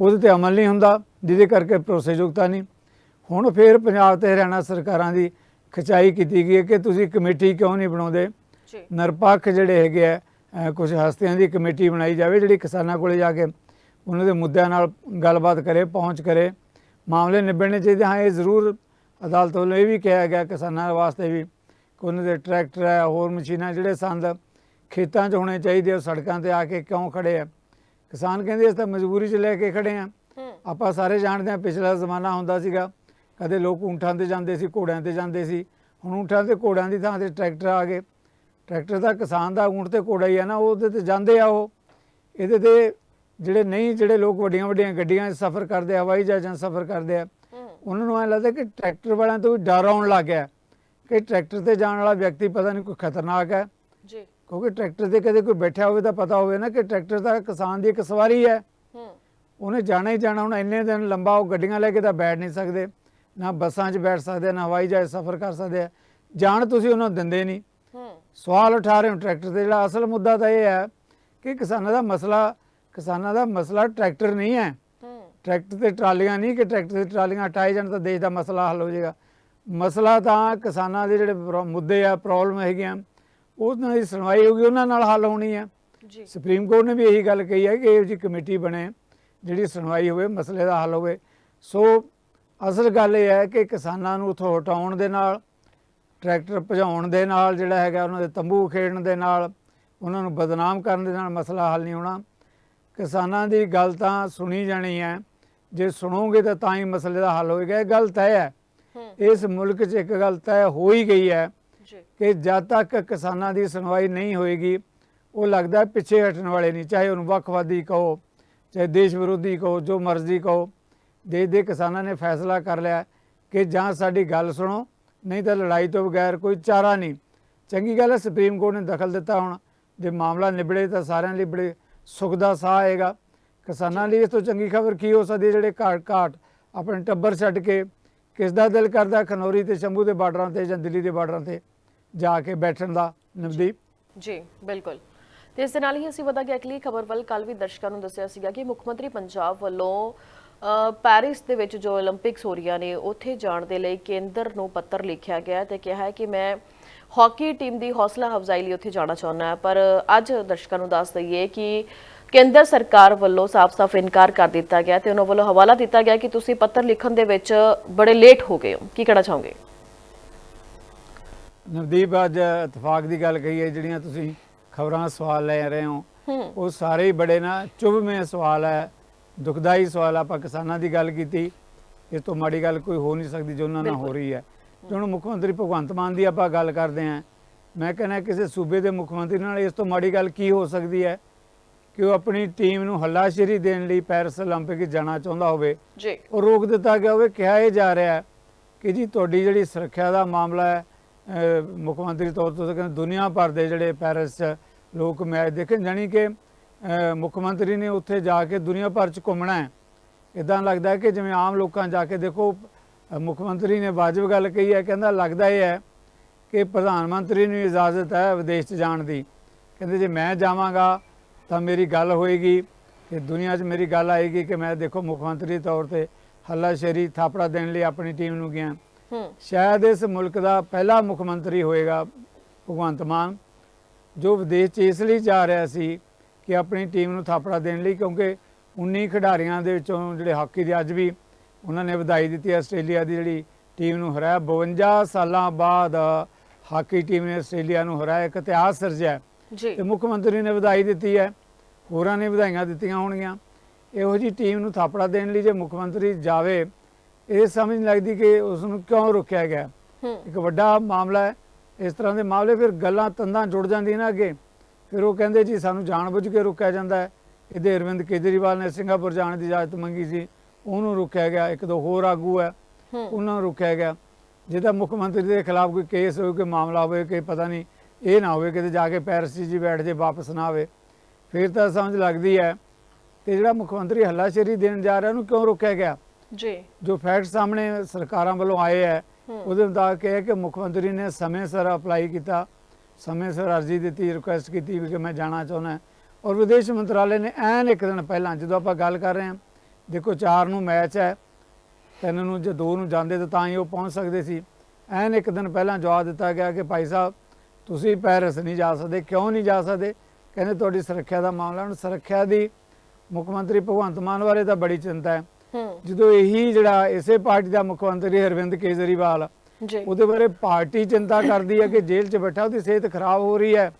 ਉਹਦੇ ਤੇ ਅਮਲ ਨਹੀਂ ਹੁੰਦਾ ਜਿਹਦੇ ਕਰਕੇ ਭਰੋਸੇਯੋਗਤਾ ਨਹੀਂ। ਹੁਣ ਫੇਰ ਪੰਜਾਬ ਤੇ ਹਰਿਆਣਾ ਸਰਕਾਰਾਂ ਦੀ ਖਿਚਾਈ ਕੀਤੀ ਗਈ ਹੈ ਕਿ ਤੁਸੀਂ ਕਮੇਟੀ ਕਿਉਂ ਨਹੀਂ ਬਣਾਉਂਦੇ? ਜੀ। ਨਿਰਪੱਖ ਜਿਹੜੇ ਹੈਗੇ ਆ ਕੁਝ ਹਸਤੀਆਂ ਦੀ ਕਮੇਟੀ ਬਣਾਈ ਜਾਵੇ ਜਿਹੜੀ ਕਿਸਾਨਾਂ ਕੋਲੇ ਜਾ ਕੇ ਉਹਨਾਂ ਦੇ ਮੁੱਦਿਆਂ ਨਾਲ ਗੱਲਬਾਤ ਕਰੇ ਪਹੁੰਚ ਕਰੇ। ਮਾਮਲੇ ਨਿਬੜਨੇ ਚਾਹੀਦੇ ਹਾਂ ਇਹ ਜ਼ਰੂਰ ਅਦਾਲਤ ਵੱਲੋਂ ਇਹ ਵੀ ਕਿਹਾ ਗਿਆ ਕਿਸਾਨਾਂ ਵਾਸਤੇ ਵੀ ਕਿ ਉਹਨਾਂ ਦੇ ਟਰੈਕਟਰ ਹੈ ਹੋਰ ਮਸ਼ੀਨਾਂ ਜਿਹੜੇ ਸੰਦ ਖੇਤਾਂ 'ਚ ਹੋਣੇ ਚਾਹੀਦੇ ਉਹ ਸੜਕਾਂ ਤੇ ਆ ਕੇ ਕਿਉਂ ਖੜੇ ਆ? ਕਿਸਾਨ ਕਹਿੰਦੇ ਅਸੀਂ ਤਾਂ ਮਜਬੂਰੀ 'ਚ ਲੈ ਕੇ ਖੜੇ ਆ। ਆਪਾਂ ਸਾਰੇ ਜਾਣਦੇ ਹਾਂ ਪਿਛਲਾ ਜ਼ਮਾਨਾ ਹੁੰਦਾ ਸੀਗਾ ਕਦੇ ਲੋਕ ਊਂਠਾਂ ਤੇ ਜਾਂਦੇ ਸੀ ਘੋੜਿਆਂ ਤੇ ਜਾਂਦੇ ਸੀ। ਹੁਣ ਊਂਠਾਂ ਤੇ ਘੋੜਿਆਂ ਦੀ ਥਾਂ ਤੇ ਟਰੈਕਟਰ ਆ ਗਏ। ਟਰੈਕਟਰ ਤਾਂ ਕਿਸਾਨ ਦਾ ਊਂਠ ਤੇ ਘੋੜਾ ਹੀ ਆ ਨਾ ਉਹਦੇ ਤੇ ਜਾਂਦੇ ਆ ਉਹ। ਇਹਦੇ ਤੇ ਜਿਹੜੇ ਨਹੀਂ ਜਿਹੜੇ ਲੋਕ ਵੱਡੀਆਂ ਵੱਡੀਆਂ ਗੱਡੀਆਂ 'ਚ ਸਫ਼ਰ ਕਰਦੇ ਆ, ਹਵਾਈ ਜਹਾਜ਼ਾਂ 'ਚ ਸਫ਼ਰ ਕਰਦੇ ਆ ਉਹਨਾਂ ਨੂੰ ਐ ਲੱਗਦਾ ਕਿ ਟਰੈਕਟਰ ਵਾਲਿਆਂ ਤੋਂ ਵੀ ਡਰ ਆਉਣ ਲੱਗ ਗਿਆ ਕਿ ਟਰੈਕਟਰ ਤੇ ਜਾਣ ਵਾਲਾ ਵਿਅਕਤੀ ਪਤਾ ਨਹੀਂ ਕੋਈ ਖਤਰਨਾਕ ਹੈ। ਜੀ। ਕਿਉਂਕਿ ਟਰੈਕਟਰ ਤੇ ਕਦੇ ਕੋਈ ਬੈਠਿਆ ਹੋਵੇ ਤਾਂ ਪਤਾ ਹੋਵੇ ਨਾ ਕਿ ਟਰੈਕਟਰ ਤਾਂ ਕਿਸਾਨ ਦੀ ਇੱਕ ਸਵਾਰੀ ਹੈ। ਹੂੰ। ਉਹਨੇ ਜਾਣਾ ਹੀ ਜਾਣਾ ਹੁਣ ਇੰਨੇ ਦਿਨ ਲੰਬਾ ਉਹ ਗੱਡੀਆਂ ਲੈ ਕੇ ਤਾਂ ਬੈਠ ਨਹੀਂ ਸਕਦੇ ਨਾ ਬੱਸਾਂ 'ਚ ਬੈਠ ਸਕਦੇ ਨਾ ਹਵਾਈ ਜਹਾਜ਼ ਸਫ਼ਰ ਕਰ ਸਕਦੇ ਆ। ਜਾਣ ਤੁਸੀਂ ਉਹਨਾਂ ਨੂੰ ਦਿੰਦੇ ਨਹੀਂ। ਹੂੰ। ਸਵਾਲ ਉਠਾ ਰਹੇ ਹੋ ਟਰੈਕਟਰ ਤੇ ਜਿਹੜਾ ਅਸਲ ਮੁੱਦਾ ਤਾਂ ਇਹ ਹੈ ਕਿ ਕਿਸਾਨਾਂ ਦਾ ਮਸਲਾ ਕਿਸਾਨਾਂ ਦਾ ਮਸਲਾ ਟਰੈਕਟਰ ਨਹੀਂ ਹੈ। ਟਰੈਕਟਰ ਤੇ ਟਰਾਲੀਆਂ ਨਹੀਂ ਕਿ ਟਰੈਕਟਰ ਤੇ ਟਰਾਲੀਆਂ ਹਟਾਏ ਜਾਣ ਤਾਂ ਦੇਸ਼ ਦਾ ਮਸਲਾ ਹੱਲ ਹੋ ਜਾਏਗਾ। ਮਸਲਾ ਤਾਂ ਕਿਸਾਨਾਂ ਦੇ ਜਿਹੜੇ ਮੁੱਦੇ ਆ ਪ੍ਰੋਬਲਮ ਹੈਗੀਆਂ ਉਹਨਾਂ ਦੀ ਸੁਣਵਾਈ ਹੋਊਗੀ ਉਹਨਾਂ ਨਾਲ ਹੱਲ ਹੋਣੀ ਹੈ ਜੀ। ਸੁਪਰੀਮ ਕੋਰਟ ਨੇ ਵੀ ਇਹੀ ਗੱਲ ਕਹੀ ਹੈ ਕਿ ਇਹੋ ਜਿਹੀ ਕਮੇਟੀ ਬਣੇ ਜਿਹੜੀ ਸੁਣਵਾਈ ਹੋਵੇ ਮਸਲੇ ਦਾ ਹੱਲ ਹੋਵੇ। ਸੋ ਅਸਲ ਗੱਲ ਇਹ ਹੈ ਕਿ ਕਿਸਾਨਾਂ ਨੂੰ ਉੱਥੋਂ ਹਟਾਉਣ ਦੇ ਨਾਲ ਟਰੈਕਟਰ ਭਜਾਉਣ ਦੇ ਨਾਲ ਜਿਹੜਾ ਹੈਗਾ ਉਹਨਾਂ ਦੇ ਤੰਬੂ ਖੇਡਣ ਦੇ ਨਾਲ ਉਹਨਾਂ ਨੂੰ ਬਦਨਾਮ ਕਰਨ ਦੇ ਨਾਲ ਮਸਲਾ ਹੱਲ ਨਹੀਂ ਹੋਣਾ। ਕਿਸਾਨਾਂ ਦੀ ਗੱਲ ਤਾਂ ਸੁਣੀ ਜਾਣੀ ਹੈ। ਜੇ ਸੁਣੋਗੇ ਤਾਂ ਤਾਂ ਹੀ ਮਸਲੇ ਦਾ ਹੱਲ ਹੋਏਗਾ। ਇਹ ਗੱਲ ਤੈਅ ਹੈ। ਇਸ ਮੁਲਕ 'ਚ ਇੱਕ ਗੱਲ ਤੈਅ ਹੋ ਹੀ ਗਈ ਹੈ ਕਿ ਜਦ ਤੱਕ ਕਿਸਾਨਾਂ ਦੀ ਸੁਣਵਾਈ ਨਹੀਂ ਹੋਏਗੀ ਉਹ ਲੱਗਦਾ ਪਿੱਛੇ ਹਟਣ ਵਾਲੇ ਨਹੀਂ। ਚਾਹੇ ਉਹਨੂੰ ਵੱਖਵਾਦੀ ਕਹੋ ਚਾਹੇ ਦੇਸ਼ ਵਿਰੋਧੀ ਕਹੋ ਜੋ ਮਰਜ਼ੀ ਕਹੋ ਦੇਸ਼ ਦੇ ਕਿਸਾਨਾਂ ਨੇ ਫੈਸਲਾ ਕਰ ਲਿਆ ਕਿ ਜਾਂ ਸਾਡੀ ਗੱਲ ਸੁਣੋ ਨਹੀਂ ਤਾਂ ਲੜਾਈ ਤੋਂ ਬਗੈਰ ਕੋਈ ਚਾਰਾ ਨਹੀਂ। ਚੰਗੀ ਗੱਲ ਹੈ ਸੁਪਰੀਮ ਕੋਰਟ ਨੇ ਦਖਲ ਦਿੱਤਾ ਹੁਣ। ਜੇ ਮਾਮਲਾ ਨਿਬੜੇ ਤਾਂ ਸਾਰਿਆਂ ਲਈ ਬੜੇ ਸੁਖ ਦਾ ਸਾਹ ਆਏਗਾ। ਕਿਸਾਨਾਂ ਲਈ ਇਸ ਤੋਂ ਚੰਗੀ ਖਬਰ ਕੀ ਹੋ ਸਕਦੀ ਜਿਹੜੇ ਘਾਟ ਘਾਟ ਆਪਣੇ ਟੱਬਰ ਛੱਡ ਕੇ ਕਿਸ ਦਾ ਦਿਲ ਕਰਦਾ? ਖਨੌਰੀ ਤੇ ਸ਼ੰਭੂ ਦੇ ਬਾਰਡਰਾਂ ਤੇ ਜਾਂ ਦਿੱਲੀ ਦੇ ਬਾਰਡਰਾਂ ਤੇ ਜਾ ਕੇ ਬੈਠਣ ਦਾ? ਨਵਦੀਪ? ਜੀ, ਬਿਲਕੁਲ। ਤੇ ਇਸ ਦੇ ਨਾਲ ਹੀ ਅਸੀਂ ਵਧਾਂਗੇ ਅਗਲੀ ਖਬਰ ਵੱਲ। ਕੱਲ ਵੀ ਦਰਸ਼ਕਾਂ ਨੂੰ ਦੱਸਿਆ ਸੀਗਾ ਕਿ ਮੁੱਖ ਮੰਤਰੀ ਪੰਜਾਬ ਵੱਲੋਂ ਪੈਰਿਸ ਦੇ ਵਿੱਚ ਜੋ 올림픽ਸ ਹੋ ਰਹੀਆਂ ਨੇ, ਉੱਥੇ ਜਾਣ ਦੇ ਲਈ ਕੇਂਦਰ ਨੂੰ ਪੱਤਰ ਲਿਖਿਆ ਗਿਆ ਤੇ ਕਿਹਾ ਹੈ ਕਿ ਮੈਂ ਹਾਕੀ ਟੀਮ ਦੀ ਹੌਸਲਾ ਅਫਜ਼ਾਈ ਲਈ ਉੱਥੇ ਜਾਣਾ ਚਾਹੁੰਦਾ ਹਾਂ ਪਰ ਅੱਜ ਦਰਸ਼ਕਾਂ ਨੂੰ ਦੱਸ ਦਈਏ ਕਿ ਕੇਂਦਰ ਸਰਕਾਰ ਵੱਲੋਂ ਸਾਫ਼-ਸਾਫ਼ ਇਨਕਾਰ ਕਰ ਦਿੱਤਾ ਗਿਆ ਤੇ ਉਹਨਾਂ ਵੱਲੋਂ ਹਵਾਲਾ ਦਿੱਤਾ ਗਿਆ ਕਿ ਤੁਸੀਂ ਪੱਤਰ ਲਿਖਣ ਦੇ ਵਿੱਚ ਬੜੇ ਲੇਟ ਹੋ ਗਏ ਹੋ। ਕੀ ਕਹਿਣਾ ਚਾਹੋਗੇ? ਨਵਦੀਪ ਅੱਜ ਇਤਫਾਕ ਦੀ ਗੱਲ ਕਹੀ ਹੈ ਜਿਹੜੀਆਂ ਤੁਸੀਂ ਖਬਰਾਂ ਸਵਾਲ ਲੈ ਰਹੇ ਹੋ ਉਹ ਸਾਰੇ ਹੀ ਬੜੇ ਨਾ ਚੁਭਵੇਂ ਸਵਾਲ ਹੈ ਦੁਖਦਾਈ ਸਵਾਲ ਆਪਾਂ ਕਿਸਾਨਾਂ ਦੀ ਗੱਲ ਕੀਤੀ ਇਸ ਤੋਂ ਮਾੜੀ ਗੱਲ ਕੋਈ ਹੋ ਨਹੀਂ ਸਕਦੀ ਜੋ ਉਹਨਾਂ ਨਾਲ ਹੋ। ਰਹੀ ਹੈ। ਹੁਣ ਮੁੱਖ ਮੰਤਰੀ ਭਗਵੰਤ ਮਾਨ ਦੀ ਆਪਾਂ ਗੱਲ ਕਰਦੇ ਹਾਂ ਮੈਂ ਕਹਿੰਦਾ ਕਿਸੇ ਸੂਬੇ ਦੇ ਮੁੱਖ ਮੰਤਰੀ ਨਾਲ ਇਸ ਤੋਂ ਮਾੜੀ ਗੱਲ ਕੀ ਹੋ ਸਕਦੀ ਹੈ ਕਿ ਉਹ ਆਪਣੀ ਟੀਮ ਨੂੰ ਹੱਲਾਸ਼ੇਰੀ ਦੇਣ ਲਈ ਪੈਰਿਸ 올림픽 ਜਾਣਾ ਚਾਹੁੰਦਾ ਹੋਵੇ ਜੀ ਉਹ ਰੋਕ ਦਿੱਤਾ ਗਿਆ ਹੋਵੇ ਕਿਹਾ ਇਹ ਜਾ ਰਿਹਾ ਹੈ ਕਿ ਜੀ ਤੁਹਾਡੀ ਜਿਹੜੀ ਸੁਰੱਖਿਆ ਦਾ ਮਾਮਲਾ ਹੈ ਅਹ ਮੁੱਖ ਮੰਤਰੀ ਤੌਰ ਤੇ ਕਹਿੰਦੇ ਦੁਨੀਆ ਭਰ ਦੇ ਜਿਹੜੇ ਪੈਰਿਸ 'ਚ ਲੋਕ ਮੈਚ ਦੇਖਣ ਜਾਣੀ ਕਿ ਅਹ ਮੁੱਖ ਮੰਤਰੀ ਨੇ ਉੱਥੇ ਜਾ ਕੇ ਦੁਨੀਆ ਭਰ 'ਚ ਘੁੰਮਣਾ ਹੈ ਇਦਾਂ ਲੱਗਦਾ ਹੈ ਕਿ ਜਿਵੇਂ ਆਮ ਲੋਕਾਂ ਜਾ ਕੇ ਦੇਖੋ ਅਹ ਮੁੱਖ ਮੰਤਰੀ ਨੇ ਵਾਜਬ ਗੱਲ ਕਹੀ ਹੈ ਕਹਿੰਦਾ ਲੱਗਦਾ ਇਹ ਹੈ ਕਿ ਪ੍ਰਧਾਨ ਮੰਤਰੀ ਨੂੰ ਇਜਾਜ਼ਤ ਹੈ ਵਿਦੇਸ਼ 'ਚ ਜਾਣ ਦੀ। ਕਹਿੰਦੇ ਜੇ ਮੈਂ ਜਾਵਾਂਗਾ ਤਾਂ ਮੇਰੀ ਗੱਲ ਹੋਏਗੀ ਕਿ ਦੁਨੀਆ 'ਚ ਮੇਰੀ ਗੱਲ ਆਏਗੀ ਕਿ ਮੈਂ ਦੇਖੋ ਮੁੱਖ ਮੰਤਰੀ ਤੌਰ ਤੇ ਹੱਲਾਸ਼ੇਰੀ ਥਾਪੜਾ ਦੇਣ ਲਈ ਆਪਣੀ ਟੀਮ ਨੂੰ ਗਿਆ। ਸ਼ਾਇਦ ਇਸ ਮੁਲਕ ਦਾ ਪਹਿਲਾ ਮੁੱਖ ਮੰਤਰੀ ਹੋਏਗਾ ਭਗਵੰਤ ਮਾਨ ਜੋ ਵਿਦੇਸ਼ 'ਚ ਇਸ ਲਈ ਜਾ ਰਿਹਾ ਸੀ ਕਿ ਆਪਣੀ ਟੀਮ ਨੂੰ ਥਾਪੜਾ ਦੇਣ ਲਈ ਕਿਉਂਕਿ 19 ਖਿਡਾਰੀਆਂ ਦੇ ਵਿੱਚੋਂ ਜਿਹੜੇ ਹਾਕੀ ਦੇ ਅੱਜ ਵੀ ਉਹਨਾਂ ਨੇ ਵਧਾਈ ਦਿੱਤੀ ਆਸਟ੍ਰੇਲੀਆ ਦੀ ਜਿਹੜੀ ਟੀਮ ਨੂੰ ਹਰਾਇਆ। 52 ਸਾਲਾਂ ਬਾਅਦ ਹਾਕੀ ਟੀਮ ਨੇ ਆਸਟ੍ਰੇਲੀਆ ਨੂੰ ਹਰਾਇਆ ਇੱਕ ਇਤਿਹਾਸ ਸਿਰਜਿਆ। ਜੀ। ਤੇ ਮੁੱਖ ਮੰਤਰੀ ਨੇ ਵਧਾਈ ਦਿੱਤੀ ਹੈ। ਹੋਰਾਂ ਨੇ ਵਧਾਈਆਂ ਦਿੱਤੀਆਂ ਹੋਣਗੀਆਂ। ਇਹੋ ਜੀ ਟੀਮ ਨੂੰ ਥਾਪੜਾ ਦੇਣ ਲਈ ਜੇ ਮੁੱਖ ਮੰਤਰੀ ਜਾਵੇ ਇਹ ਸਮਝ ਨਹੀਂ ਲੱਗਦੀ ਕਿ ਉਸ ਨੂੰ ਕਿਉਂ ਰੋਕਿਆ ਗਿਆ। ਇੱਕ ਵੱਡਾ ਮਾਮਲਾ ਹੈ। ਇਸ ਤਰ੍ਹਾਂ ਦੇ ਮਾਮਲੇ ਫਿਰ ਗੱਲਾਂ ਤੰਦਾਂ ਜੁੜ ਜਾਂਦੀਆਂ ਨਾ ਅੱਗੇ। ਫਿਰ ਉਹ ਕਹਿੰਦੇ ਜੀ ਸਾਨੂੰ ਜਾਣਬੁੱਝ ਕੇ ਰੋਕਿਆ ਜਾਂਦਾ ਹੈ। ਇਹਦੇ ਅਰਵਿੰਦ ਕੇਜਰੀਵਾਲ ਨੇ ਸਿੰਗਾਪੁਰ ਜਾਣ ਦੀ ਇਜਾਜ਼ਤ ਮੰਗੀ ਸੀ। ਉਹਨੂੰ ਰੋਕਿਆ ਗਿਆ ਇੱਕ ਦੋ ਹੋਰ ਆਗੂ ਹੈ ਉਹਨਾਂ ਨੂੰ ਰੋਕਿਆ ਗਿਆ। ਜਿਹਦਾ ਮੁੱਖ ਮੰਤਰੀ ਦੇ ਖਿਲਾਫ ਕੋਈ ਕੇਸ ਹੋਵੇ ਕੋਈ ਮਾਮਲਾ ਹੋਵੇ ਕਿ ਪਤਾ ਨਹੀਂ ਇਹ ਨਾ ਹੋਵੇ ਕਿਤੇ ਜਾ ਕੇ ਪੈਰਿਸ 'ਚ ਜੀ ਬੈਠ ਜੇ ਵਾਪਸ ਨਾ ਆਵੇ। ਫਿਰ ਤਾਂ ਸਮਝ ਲੱਗਦੀ ਹੈ ਕਿ ਜਿਹੜਾ ਮੁੱਖ ਮੰਤਰੀ ਹੱਲਾਸ਼ੇਰੀ ਦੇਣ ਜਾ ਰਿਹਾ ਉਹਨੂੰ ਕਿਉਂ ਰੋਕਿਆ ਗਿਆ? ਜੀ। ਜੋ ਫੈਕਟ ਸਾਹਮਣੇ ਸਰਕਾਰਾਂ ਵੱਲੋਂ ਆਏ ਹੈ। ਉਹਦੇ ਮੁਤਾਬਕ ਇਹ ਹੈ ਕਿ ਮੁੱਖ ਮੰਤਰੀ ਨੇ ਸਮੇਂ ਸਿਰ ਅਪਲਾਈ ਕੀਤਾ ਸਮੇਂ ਸਿਰ ਅਰਜ਼ੀ ਦਿੱਤੀ ਰਿਕੁਐਸਟ ਕੀਤੀ ਵੀ ਕਿ ਮੈਂ ਜਾਣਾ ਚਾਹੁੰਦਾ। ਔਰ ਵਿਦੇਸ਼ ਮੰਤਰਾਲੇ ਨੇ ਐਨ ਇੱਕ ਦਿਨ ਪਹਿਲਾਂ ਜਦੋਂ ਆਪਾਂ ਗੱਲ ਕਰ ਰਹੇ ਹਾਂ ਦੇਖੋ 4 ਨੂੰ ਮੈਚ ਹੈ ਤਿੰਨ ਨੂੰ ਜੇ 2 ਨੂੰ ਜਾਂਦੇ ਤਾਂ ਤਾਂ ਹੀ ਉਹ ਪਹੁੰਚ ਸਕਦੇ ਸੀ। ਐਨ ਇੱਕ ਦਿਨ ਪਹਿਲਾਂ ਜਵਾਬ ਦਿੱਤਾ ਗਿਆ ਕਿ ਭਾਈ ਸਾਹਿਬ ਤੁਸੀਂ ਪੈਰਿਸ ਨਹੀਂ ਜਾ ਸਕਦੇ ਕਿਉਂ ਨਹੀਂ ਜਾ ਸਕਦੇ? ਕਹਿੰਦੇ ਤੁਹਾਡੀ ਸੁਰੱਖਿਆ ਦਾ ਮਾਮਲਾ ਹੁਣ ਸੁਰੱਖਿਆ ਦੀ ਮੁੱਖ ਮੰਤਰੀ ਭਗਵੰਤ ਮਾਨ ਬਾਰੇ ਤਾਂ ਬੜੀ ਚਿੰਤਾ ਹੈ। ਜਦੋਂ ਇਹੀ ਜਿਹੜਾ ਇਸੇ ਪਾਰਟੀ ਦਾ ਮੁੱਖ ਮੰਤਰੀ ਅਰਵਿੰਦ ਕੇਜਰੀਵਾਲ ਉਹਦੇ ਬਾਰੇ ਪਾਰਟੀ ਚਿੰਤਾ ਕਰਦੀ ਹੈ ਕਿ ਜੇਲ੍ਹ 'ਚ ਬੈਠਾ ਉਹਦੀ ਸਿਹਤ ਖਰਾਬ ਹੋ ਰਹੀ ਹੈ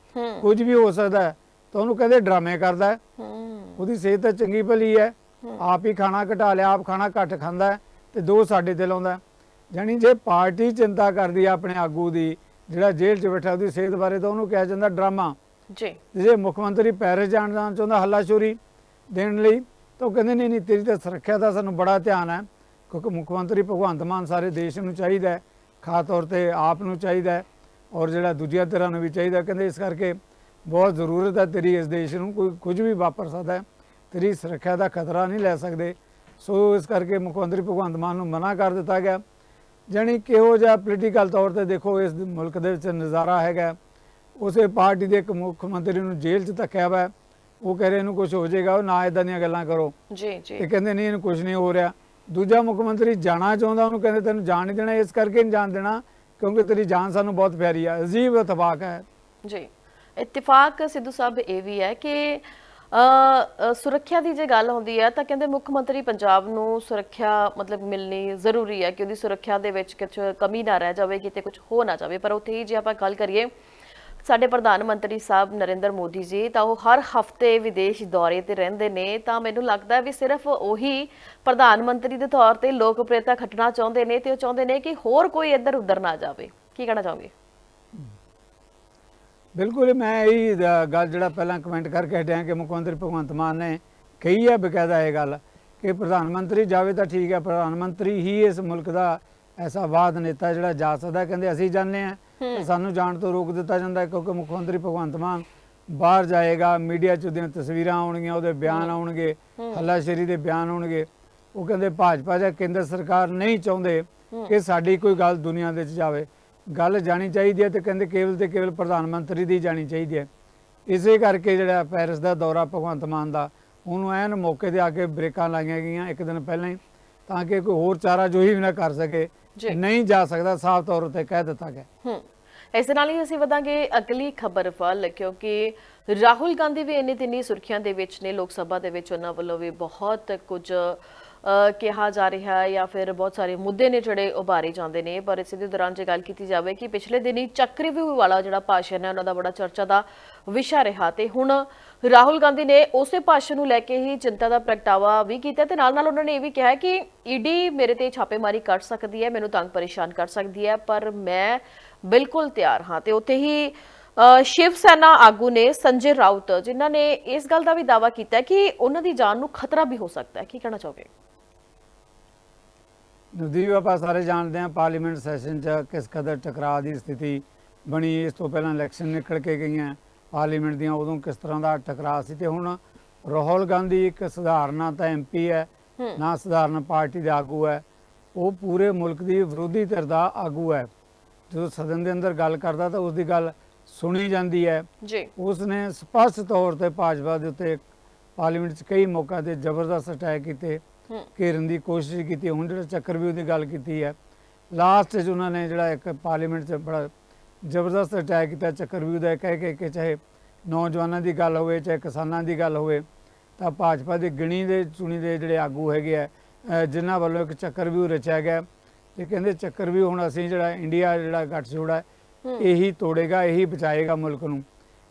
ਕੁਝ ਵੀ ਹੋ ਸਕਦਾ ਹੈ ਤਾਂ ਉਹਨੂੰ ਕਹਿੰਦੇ ਡਰਾਮੇ ਕਰਦਾ ਹੈ। ਉਹਦੀ ਸਿਹਤ ਤਾਂ ਚੰਗੀ ਭਲੀ ਹੂੰ। ਆਪ ਹੀ ਖਾਣਾ ਘਟਾ ਲਿਆ ਆਪ ਖਾਣਾ ਘੱਟ ਖਾਂਦਾ ਤੇ ਦੋ ਸਾਡੇ ਤੇ ਲਾਉਂਦਾ। ਜਾਣੀ ਜੇ ਪਾਰਟੀ ਚਿੰਤਾ ਕਰਦੀ ਹੈ ਆਪਣੇ ਆਗੂ ਦੀ ਜਿਹੜਾ ਜੇਲ੍ਹ 'ਚ ਬੈਠਾ ਉਹਦੀ ਸਿਹਤ ਬਾਰੇ ਤਾਂ ਉਹਨੂੰ ਕਿਹਾ ਜਾਂਦਾ ਡਰਾਮਾ। ਜੀ। ਜੇ ਮੁੱਖ ਮੰਤਰੀ ਪੈਰਿਸ ਜਾਣ ਦਾ ਚਾਹੁੰਦਾ ਹੱਲਾਸ਼ੋਰੀ ਦੇਣ ਲਈ ਤਾਂ ਉਹ ਕਹਿੰਦੇ ਨਹੀਂ ਨਹੀਂ ਤੇਰੀ ਤਾਂ ਸੁਰੱਖਿਆ ਦਾ ਸਾਨੂੰ ਬੜਾ ਧਿਆਨ ਹੈ ਕਿਉਂਕਿ ਮੁੱਖ ਮੰਤਰੀ ਭਗਵੰਤ ਮਾਨ ਸਾਰੇ ਦੇਸ਼ ਨੂੰ ਚਾਹੀਦਾ ਹੈ ਖਾਸ ਤੌਰ ਤੇ ਆਪ ਨੂੰ ਚਾਹੀਦਾ ਹੈ ਔਰ ਜਿਹੜਾ ਦੂਜੀਆਂ ਧਿਰਾਂ ਨੂੰ ਵੀ ਚਾਹੀਦਾ ਕਹਿੰਦੇ ਇਸ ਕਰਕੇ ਬਹੁਤ ਜ਼ਰੂਰਤ ਹੈ ਤੇਰੀ ਇਸ ਦੇਸ਼ ਨੂੰ ਕੋਈ ਕੁਝ ਵੀ ਵਾਪਰ ਸਕਦਾ ਹੈ। ਤੇਰੀ ਸੁਰੱਖਿਆ ਦਾ ਖਤਰਾ ਨਹੀਂ ਲੈ ਸਕਦੇ। ਸੋ ਇਸ ਕਰਕੇ ਮੁੱਖ ਮੰਤਰੀ ਭਗਵੰਤ ਮਾਨ ਨੂੰ ਮਨਾ ਕਰ ਦਿੱਤਾ ਗਿਆ। ਜਾਣੀ ਕਿਹੋ ਜਿਹਾ ਪੋਲੀਟੀਕਲ ਤੌਰ ਤੇ ਦੇਖੋ ਇਸ ਮੁਲਕ ਦੇ ਵਿੱਚ ਨਜ਼ਾਰਾ ਹੈਗਾ। ਉਸੇ ਪਾਰਟੀ ਦੇ ਇੱਕ ਮੁੱਖ ਮੰਤਰੀ ਨੂੰ ਜੇਲ੍ਹ 'ਚ ਧੱਕਿਆ ਵਾ ਉਹ ਕਹਿ ਰਹੇ ਇਹਨੂੰ ਕੁਝ ਹੋ ਜਾਏਗਾ ਉਹ ਨਾ ਇਦਾਂ ਦੀਆਂ ਗੱਲਾਂ ਕਰੋ। ਜੀ ਤੇ ਜੀ ਕਹਿੰਦੇ ਨਹੀਂ ਇਹਨੂੰ ਕੁਝ ਨਹੀਂ ਹੋ ਰਿਹਾ। ਦੂਜਾ ਮੁੱਖ ਮੰਤਰੀ ਜਾਣਾ ਚਾਹੁੰਦਾ ਉਹਨੂੰ ਕਹਿੰਦੇ ਤੈਨੂੰ ਜਾਣ ਨਹੀਂ ਦੇਣਾ ਇਸ ਕਰਕੇ ਨਹੀਂ ਜਾਣ ਦੇਣਾ ਕਿਉਂਕਿ ਤੇਰੀ ਜਾਨ ਸਾਨੂੰ ਬਹੁਤ ਪਿਆਰੀ ਹੈ ਅਜੀਬ ਇਤਫਾਕ ਹੈ। ਜੀ। ਇਤਫਾਕ ਸਿੱਧੂ ਸਾਹਿਬ ਇਹ ਵੀ ਹੈ ਕਿ ਸੁਰੱਖਿਆ ਦੀ ਜੇ ਗੱਲ ਹੁੰਦੀ ਹੈ ਤਾਂ ਕਹਿੰਦੇ ਮੁੱਖ ਮੰਤਰੀ ਪੰਜਾਬ ਨੂੰ ਸੁਰੱਖਿਆ, ਮਤਲਬ ਮਿਲਣੀ ਜ਼ਰੂਰੀ ਹੈ ਕਿ ਉਹਦੀ ਸੁਰੱਖਿਆ ਦੇ ਵਿੱਚ ਕੁਝ ਕਮੀ ਨਾ ਰਹਿ ਜਾਵੇ, ਕਿਤੇ ਕੁਝ ਹੋ ਨਾ ਜਾਵੇ। ਪਰ ਉੱਥੇ ਹੀ ਜੇ ਆਪਾਂ ਗੱਲ ਕਰੀਏ, ਸਾਡੇ ਪ੍ਰਧਾਨ ਮੰਤਰੀ ਸਾਹਿਬ ਨਰਿੰਦਰ ਮੋਦੀ ਜੀ, ਤਾਂ ਉਹ ਹਰ ਹਫ਼ਤੇ ਵਿਦੇਸ਼ ਦੌਰੇ ਤੇ ਰਹਿੰਦੇ ਨੇ, ਤਾਂ ਮੈਨੂੰ ਲੱਗਦਾ ਵੀ ਸਿਰਫ ਉਹੀ ਪ੍ਰਧਾਨ ਮੰਤਰੀ ਦੇ ਤੌਰ ਤੇ ਲੋਕਪ੍ਰਿਯਤਾ ਖੱਟਣਾ ਚਾਹੁੰਦੇ ਨੇ ਤੇ ਉਹ ਚਾਹੁੰਦੇ ਨੇ ਕਿ ਹੋਰ ਕੋਈ ਇੱਧਰ ਉੱਧਰ ਨਾ ਜਾਵੇ। ਕੀ ਕਹਿਣਾ ਚਾਹੋਗੇ? ਬਿਲਕੁਲ ਮੈਂ ਇਹੀ ਗੱਲ ਜਿਹੜਾ ਪਹਿਲਾਂ ਕਮੈਂਟ ਕਰਕੇ ਹਟਿਆ ਕਿ ਮੁੱਖ ਮੰਤਰੀ ਭਗਵੰਤ ਮਾਨ ਨੇ ਕਹੀ ਹੈ ਬਕਾਇਦਾ ਇਹ ਗੱਲ ਕਿ ਪ੍ਰਧਾਨ ਮੰਤਰੀ ਜਾਵੇ ਤਾਂ ਠੀਕ ਹੈ ਪ੍ਰਧਾਨ ਮੰਤਰੀ ਹੀ ਇਸ ਮੁਲਕ ਦਾ ਐਸਾ ਬਾਦ ਨੇਤਾ ਜਿਹੜਾ ਜਾ ਸਕਦਾ ਕਹਿੰਦੇ ਅਸੀਂ ਜਾਣਦੇ ਆ ਸਾਨੂੰ ਜਾਣ ਤੋਂ ਰੋਕ ਦਿੱਤਾ ਜਾਂਦਾ ਕਿਉਂਕਿ ਮੁੱਖ ਮੰਤਰੀ ਭਗਵੰਤ ਮਾਨ ਬਾਹਰ ਜਾਏਗਾ ਮੀਡੀਆ 'ਚ ਉਹਦੀਆਂ ਤਸਵੀਰਾਂ ਆਉਣਗੀਆਂ ਉਹਦੇ ਬਿਆਨ ਆਉਣਗੇ ਹੱਲਾਸ਼ੇਰੀ ਦੇ ਬਿਆਨ ਆਉਣਗੇ। ਉਹ ਕਹਿੰਦੇ ਭਾਜਪਾ ਜਾਂ ਕੇਂਦਰ ਸਰਕਾਰ ਨਹੀਂ ਚਾਹੁੰਦੇ ਕਿ ਸਾਡੀ ਕੋਈ ਗੱਲ ਦੁਨੀਆ ਦੇ ਵਿੱਚ ਜਾਵੇ। ਗੱਲ ਜਾਣੀ ਚਾਹੀਦੀ ਹੈ ਤੇ ਕਹਿੰਦੇ ਕੇਵਲ ਤੇ ਕੇਵਲ ਪ੍ਰਧਾਨ ਮੰਤਰੀ ਦੀ ਜਾਣੀ ਚਾਹੀਦੀ ਹੈ। ਇਸੇ ਕਰਕੇ ਜਿਹੜਾ ਪੈਰਿਸ ਦਾ ਦੌਰਾ ਭਗਵੰਤ ਮਾਨ ਦਾ ਉਹਨੂੰ ਐਨ ਮੌਕੇ ਤੇ ਆ ਕੇ ਬ੍ਰੇਕਾਂ ਲਾਈਆਂ ਗਈਆਂ ਇੱਕ ਦਿਨ ਪਹਿਲਾਂ ਹੀ ਤਾਂ ਕਿ ਕੋਈ ਹੋਰ ਚਾਰਾ ਜੋਈ ਵੀ ਨਾ ਕਰ ਸਕੇ। ਨਹੀਂ ਜਾ ਸਕਦਾ ਸਾਫ਼ ਤੌਰ ਉੱਤੇ ਕਹਿ ਦਿੱਤਾ ਗਿਆ। ਹੂੰ। ਇਸ ਨਾਲ ਹੀ ਅਸੀਂ ਵਧਾਂਗੇ ਅਗਲੀ ਖਬਰ ਵੱਲ ਕਿਉਂਕਿ ਰਾਹੁਲ ਗਾਂਧੀ ਵੀ ਇੰਨੀ ਤਿੰਨੀ ਸੁਰਖੀਆਂ ਦੇ ਵਿੱਚ ਨੇ ਲੋਕ ਸਭਾ ਦੇ ਵਿੱਚ ਉਹਨਾਂ ਵੱਲੋਂ ਵੀ ਬਹੁਤ ਕੁਝ ਕਿਹਾ ਜਾ ਰਿਹਾ ਹੈ ਜਾਂ ਫਿਰ ਬਹੁਤ ਸਾਰੇ ਮੁੱਦੇ ਨੇ ਜਿਹੜੇ ਉਭਾਰੇ ਜਾਂਦੇ ਨੇ, ਪਰ ਇਸੇ ਦੇ ਦੌਰਾਨ ਜੇ ਗੱਲ ਕੀਤੀ ਜਾਵੇ ਕਿ ਪਿਛਲੇ ਦਿਨੀ ਚੱਕਰਵਿਊਹ ਵਾਲਾ ਜਿਹੜਾ ਭਾਸ਼ਣ ਹੈ, ਉਹਨਾਂ ਦਾ ਬੜਾ ਚਰਚਾ ਦਾ ਵਿਸ਼ਾ ਰਿਹਾ ਤੇ ਹੁਣ ਰਾਹੁਲ ਗਾਂਧੀ ਨੇ ਉਸੇ ਭਾਸ਼ਣ ਨੂੰ ਲੈ ਕੇ ਹੀ ਚਿੰਤਾ ਦਾ ਪ੍ਰਗਟਾਵਾ ਵੀ ਕੀਤਾ ਤੇ ਨਾਲ ਨਾਲ ਉਹਨਾਂ ਨੇ ਇਹ ਵੀ ਕਿਹਾ ਕਿ ਈਡੀ ਮੇਰੇ ਤੇ ਛਾਪੇਮਾਰੀ ਕਰ ਸਕਦੀ ਹੈ, ਮੈਨੂੰ ਤੰਗ ਪਰੇਸ਼ਾਨ ਕਰ ਸਕਦੀ ਹੈ, ਪਰ ਮੈਂ ਬਿਲਕੁਲ ਤਿਆਰ ਹਾਂ ਤੇ ਉੱਥੇ ਹੀ ਸ਼ਿਵ ਸੈਨਾ ਆਗੂ ਨੇ ਸੰਜੇ ਰਾਉਤ ਜਿਨ੍ਹਾਂ ਨੇ ਇਸ ਗੱਲ ਦਾ ਵੀ ਦਾਅਵਾ ਕੀਤਾ ਕਿ ਉਹਨਾਂ ਦੀ ਜਾਨ ਨੂੰ ਖਤਰਾ ਵੀ ਹੋ ਸਕਦਾ ਹੈ। ਕੀ ਕਹਿਣਾ ਚਾਹੋਗੇ? ਨਵਦੀਪ ਆਪਾਂ ਸਾਰੇ ਜਾਣਦੇ ਹਾਂ ਪਾਰਲੀਮੈਂਟ ਸੈਸ਼ਨ 'ਚ ਕਿਸ ਕਦਰ ਟਕਰਾਅ ਦੀ ਸਥਿਤੀ ਬਣੀ ਇਸ ਤੋਂ ਪਹਿਲਾਂ ਇਲੈਕਸ਼ਨ ਨਿਕਲ ਕੇ ਗਈਆਂ। ਪਾਰਲੀਮੈਂਟ ਦੀਆਂ ਉਦੋਂ ਕਿਸ ਤਰ੍ਹਾਂ ਦਾ ਟਕਰਾਅ ਸੀ ਤੇ ਹੁਣ ਰਾਹੁਲ ਗਾਂਧੀ ਇੱਕ ਸਧਾਰਨ ਤਾਂ ਐਮਪੀ ਹੈ। ਨਾ ਸਧਾਰਨ ਪਾਰਟੀ ਦਾ ਆਗੂ ਹੈ ਉਹ ਪੂਰੇ ਮੁਲਕ ਦੀ ਵਿਰੋਧੀ ਧਿਰ ਦਾ ਆਗੂ ਹੈ। ਜਦੋਂ ਸਦਨ ਦੇ ਅੰਦਰ ਗੱਲ ਕਰਦਾ ਤਾਂ ਉਸ ਦੀ ਗੱਲ ਸੁਣੀ ਜਾਂਦੀ ਹੈ। ਜੀ। ਉਸ ਨੇ ਸਪਸ਼ਟ ਤੌਰ ਤੇ ਭਾਜਪਾ ਦੇ ਉੱਤੇ ਪਾਰਲੀਮੈਂਟ 'ਚ ਕਈ ਮੌਕਿਆਂ ਤੇ ਜ਼ਬਰਦਸਤ ਅਟੈਕ ਕੀਤੇ। ਘੇਰਨ ਦੀ ਕੋਸ਼ਿਸ਼ ਕੀਤੀ ਹੁਣ ਜਿਹੜਾ ਚੱਕਰਵਿਊਹ ਦੀ ਗੱਲ ਕੀਤੀ ਹੈ। ਲਾਸਟ 'ਚ ਉਹਨਾਂ ਨੇ ਜਿਹੜਾ ਇੱਕ ਪਾਰਲੀਮੈਂਟ 'ਚ ਬੜਾ ਜ਼ਬਰਦਸਤ ਅਟੈਕ ਕੀਤਾ ਚੱਕਰਵਿਊਹ ਦਾ ਕਹਿ ਕੇ ਕਿ ਚਾਹੇ ਨੌਜਵਾਨਾਂ ਦੀ ਗੱਲ ਹੋਵੇ ਚਾਹੇ ਕਿਸਾਨਾਂ ਦੀ ਗੱਲ ਹੋਵੇ ਤਾਂ ਭਾਜਪਾ ਦੇ ਗਿਣੀ ਦੇ ਚੁਣੀ ਦੇ ਜਿਹੜੇ ਆਗੂ ਹੈਗੇ ਆ ਜਿਨ੍ਹਾਂ ਵੱਲੋਂ ਇੱਕ ਚੱਕਰਵਿਊਹ ਰਚਿਆ ਗਿਆ ਤੇ ਕਹਿੰਦੇ ਚੱਕਰਵਿਊਹ ਹੁਣ ਅਸੀਂ ਜਿਹੜਾ ਇੰਡੀਆ ਜਿਹੜਾ ਗੱਠਜੋੜ ਹੈ ਹੂੰ। ਇਹੀ ਤੋੜੇਗਾ ਇਹੀ ਬਚਾਏਗਾ ਮੁਲਕ ਨੂੰ।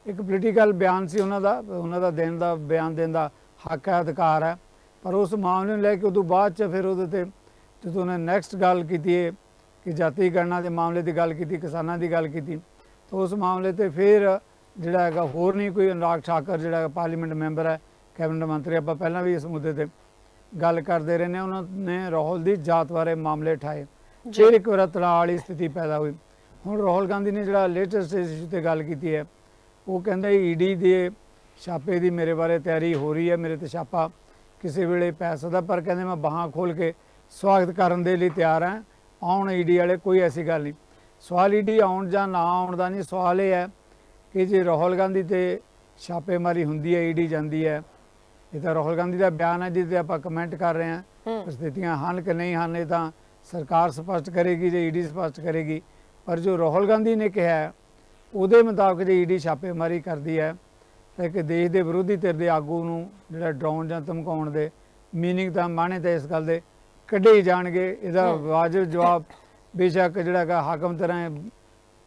ਇੱਕ ਪੋਲੀਟੀਕਲ ਬਿਆਨ ਸੀ ਉਹਨਾਂ ਦਾ ਉਹਨਾਂ ਦਾ ਦੇਣ ਦਾ ਬਿਆਨ ਦੇਣ ਦਾ ਹੱਕ ਹੈ ਅਧਿਕਾਰ ਹੈ। ਪਰ ਉਸ ਮਾਮਲੇ ਨੂੰ ਲੈ ਕੇ ਉਦੋਂ ਬਾਅਦ ਚ ਫਿਰ ਉਹਦੇ ਤੇ ਜਦੋਂ ਉਹਨੇ ਨੈਕਸਟ ਗੱਲ ਕੀਤੀ ਹੈ ਕਿ ਜਾਤੀ ਗਣਨਾ ਦੇ ਮਾਮਲੇ ਦੀ ਗੱਲ ਕੀਤੀ ਕਿਸਾਨਾਂ ਦੀ ਗੱਲ ਕੀਤੀ ਤਾਂ ਉਸ ਮਾਮਲੇ ਤੇ ਫਿਰ ਜਿਹੜਾ ਹੈਗਾ ਹੋਰ ਨਹੀਂ ਕੋਈ ਅਨੁਰਾਗ ਠਾਕਰ ਜਿਹੜਾ ਪਾਰਲੀਮੈਂਟ ਮੈਂਬਰ ਹੈ ਕੈਬਨਿਟ ਮੰਤਰੀ ਆਪਾਂ ਪਹਿਲਾਂ ਵੀ ਇਸ ਮੁੱਦੇ ਤੇ ਗੱਲ ਕਰਦੇ ਰਹੇ ਨੇ ਉਹਨਾਂ ਨੇ ਰਾਹੁਲ ਦੀ ਜਾਤ ਬਾਰੇ ਮਾਮਲੇ ਉਠਾਏ। ਜੀ। ਫਿਰ ਇੱਕ ਵਾਰ ਤਣਾਅ ਵਾਲੀ ਸਥਿਤੀ ਪੈਦਾ ਹੋਈ। ਹੁਣ ਰਾਹੁਲ ਗਾਂਧੀ ਨੇ ਜਿਹੜਾ ਲੇਟੈਸਟ ਇਸ਼ੂ ਤੇ ਗੱਲ ਕੀਤੀ ਹੈ ਉਹ ਕਹਿੰਦਾ ਈਡੀ ਦੇ ਛਾਪੇ ਦੀ ਮੇਰੇ ਬਾਰੇ ਤਿਆਰੀ ਹੋ ਰਹੀ ਹੈ ਮੇਰੇ ਤੇ ਛਾਪਾ ਕਿਸੇ ਵੇਲੇ ਪੈ ਸਕਦਾ ਪਰ ਕਹਿੰਦੇ ਮੈਂ ਬਾਹਾਂ ਖੋਲ ਕੇ ਸਵਾਗਤ ਕਰਨ ਦੇ ਲਈ ਤਿਆਰ ਹਾਂ। ਆਉਣ ਈਡੀ ਵਾਲੇ ਕੋਈ ਐਸੀ ਗੱਲ ਨਹੀਂ। ਸਵਾਲ ਈਡੀ ਆਉਣ ਜਾਂ ਨਾ ਆਉਣ ਦਾ ਨਹੀਂ ਸਵਾਲ ਇਹ ਹੈ ਕਿ ਜੇ ਰਾਹੁਲ ਗਾਂਧੀ ਤੇ ਛਾਪੇਮਾਰੀ ਹੁੰਦੀ ਹੈ ਈਡੀ ਜਾਂਦੀ ਹੈ ਇਹ ਤਾਂ ਰਾਹੁਲ ਗਾਂਧੀ ਦਾ ਬਿਆਨ ਹੈ ਜਿਹਦੇ ਆਪਾਂ ਕਮੈਂਟ ਕਰ ਰਹੇ ਹਾਂ। ਸਥਿਤੀਆਂ ਹਨ ਕਿ ਨਹੀਂ ਹਨ ਇਹ ਤਾਂ ਸਰਕਾਰ ਸਪਸ਼ਟ ਕਰੇਗੀ ਜੇ ਈਡੀ ਸਪਸ਼ਟ ਕਰੇਗੀ। ਪਰ ਜੋ ਰਾਹੁਲ ਗਾਂਧੀ ਨੇ ਕਿਹਾ ਉਹਦੇ ਮੁਤਾਬਕ ਜੇ ਈਡੀ ਛਾਪੇਮਾਰੀ ਕਰਦੀ ਹੈ ਤਾਂ ਇੱਕ ਦੇਸ਼ ਦੇ ਵਿਰੋਧੀ ਧਿਰ ਦੇ ਆਗੂ ਨੂੰ ਜਿਹੜਾ ਡਰਾਉਣ ਜਾਂ ਧਮਕਾਉਣ ਦੇ ਮੀਨਿੰਗ ਤਾਂ ਮਾਣੇ ਤਾਂ ਇਸ ਗੱਲ ਦੇ ਕੱਢੇ ਹੀ ਜਾਣਗੇ। ਇਹਦਾ। ਵਾਜਬ ਜਵਾਬ ਬੇਸ਼ੱਕ ਜਿਹੜਾ ਹੈਗਾ ਹਾਕਮ ਤਰ੍ਹਾਂ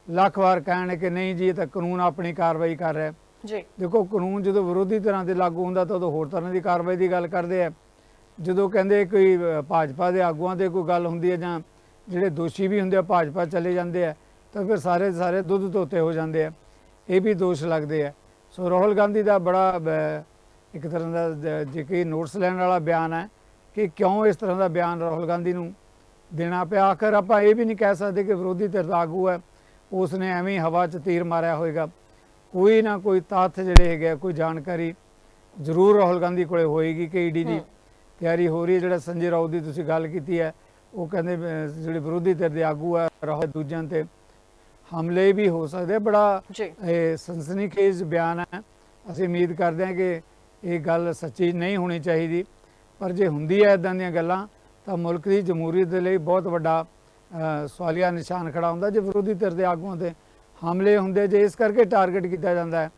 ਲੱਖ ਵਾਰ ਕਹਿਣ ਕਿ ਨਹੀਂ ਜੀ ਇਹ ਤਾਂ ਕਾਨੂੰਨ ਆਪਣੀ ਕਾਰਵਾਈ ਕਰ ਰਿਹਾ। ਜੀ। ਦੇਖੋ ਕਾਨੂੰਨ ਜਦੋਂ ਵਿਰੋਧੀ ਤਰ੍ਹਾਂ ਤੇ ਲਾਗੂ ਹੁੰਦਾ ਤਾਂ ਉਦੋਂ ਹੋਰ ਤਰ੍ਹਾਂ ਦੀ ਕਾਰਵਾਈ ਦੀ ਗੱਲ ਕਰਦੇ ਆ। ਜਦੋਂ ਕਹਿੰਦੇ ਕੋਈ ਭਾਜਪਾ ਦੇ ਆਗੂਆਂ ਤੇ ਕੋਈ ਗੱਲ ਹੁੰਦੀ ਹੈ ਜਾਂ ਜਿਹੜੇ ਦੋਸ਼ੀ ਵੀ ਹੁੰਦੇ ਆ ਭਾਜਪਾ ਚਲੇ ਜਾਂਦੇ ਆ ਤਾਂ ਫਿਰ ਸਾਰੇ ਦੇ ਸਾਰੇ ਦੁੱਧ ਧੋਤੇ ਹੋ ਜਾਂਦੇ ਆ। ਇਹ ਵੀ ਦੋਸ਼ ਲੱਗਦੇ ਆ। ਸੋ ਰਾਹੁਲ ਗਾਂਧੀ ਦਾ ਬੜਾ ਇੱਕ ਤਰ੍ਹਾਂ ਦਾ ਜ- ਕਿ ਨੋਟਸ ਲੈਣ ਵਾਲਾ ਬਿਆਨ ਹੈ ਕਿ ਕਿਉਂ ਇਸ ਤਰ੍ਹਾਂ ਦਾ ਬਿਆਨ ਰਾਹੁਲ ਗਾਂਧੀ ਨੂੰ ਦੇਣਾ ਪਿਆ ਆਖਰ ਆਪਾਂ ਇਹ ਵੀ ਨਹੀਂ ਕਹਿ ਸਕਦੇ ਕਿ ਵਿਰੋਧੀ ਧਿਰ ਦਾ ਆਗੂ ਹੈ ਉਸ ਨੇ ਐਵੇਂ ਹਵਾ 'ਚ ਤੀਰ ਮਾਰਿਆ ਹੋਵੇਗਾ ਕੋਈ ਨਾ ਕੋਈ ਤੱਥ ਜਿਹੜੇ ਹੈਗੇ ਕੋਈ ਜਾਣਕਾਰੀ ਜ਼ਰੂਰ ਰਾਹੁਲ ਗਾਂਧੀ ਕੋਲੇ ਹੋਏਗੀ ਕਿ ਈਡੀ ਦੀ। ਤਿਆਰੀ ਹੋ ਰਹੀ ਹੈ ਜਿਹੜਾ ਸੰਜੇ ਰਾਉਤ ਦੀ ਤੁਸੀਂ ਗੱਲ ਕੀਤੀ ਹੈ ਉਹ ਕਹਿੰਦੇ ਜਿਹੜੇ ਵਿਰੋਧੀ ਧਿਰ ਦੇ ਆਗੂ ਹੈ ਰਾਹੁਲ ਦੂਜਿਆਂ ਤੇ ਹਮਲੇ ਵੀ ਹੋ ਸਕਦੇ। ਬੜਾ ਇਹ ਸਨਸਨੀਖੇਜ਼ ਬਿਆਨ ਹੈ। ਅਸੀਂ ਉਮੀਦ ਕਰਦੇ ਹਾਂ ਕਿ ਇਹ ਗੱਲ ਸੱਚੀ ਨਹੀਂ ਹੋਣੀ ਚਾਹੀਦੀ। ਪਰ ਜੇ ਹੁੰਦੀ ਹੈ ਇਦਾਂ ਦੀਆਂ ਗੱਲਾਂ ਤਾਂ ਮੁਲਕ ਦੀ ਜਮਹੂਰੀਅਤ ਦੇ ਲਈ ਬਹੁਤ ਵੱਡਾ ਸਵਾਲੀਆ ਨਿਸ਼ਾਨ ਖੜਾ ਹੁੰਦਾ। ਜੇ ਵਿਰੋਧੀ ਧਿਰ ਦੇ ਆਗੂਆਂ ਤੇ ਹਮਲੇ ਹੁੰਦੇ ਜੇ ਇਸ ਕਰਕੇ ਟਾਰਗੇਟ ਕੀਤਾ ਜਾਂਦਾ ਹੈ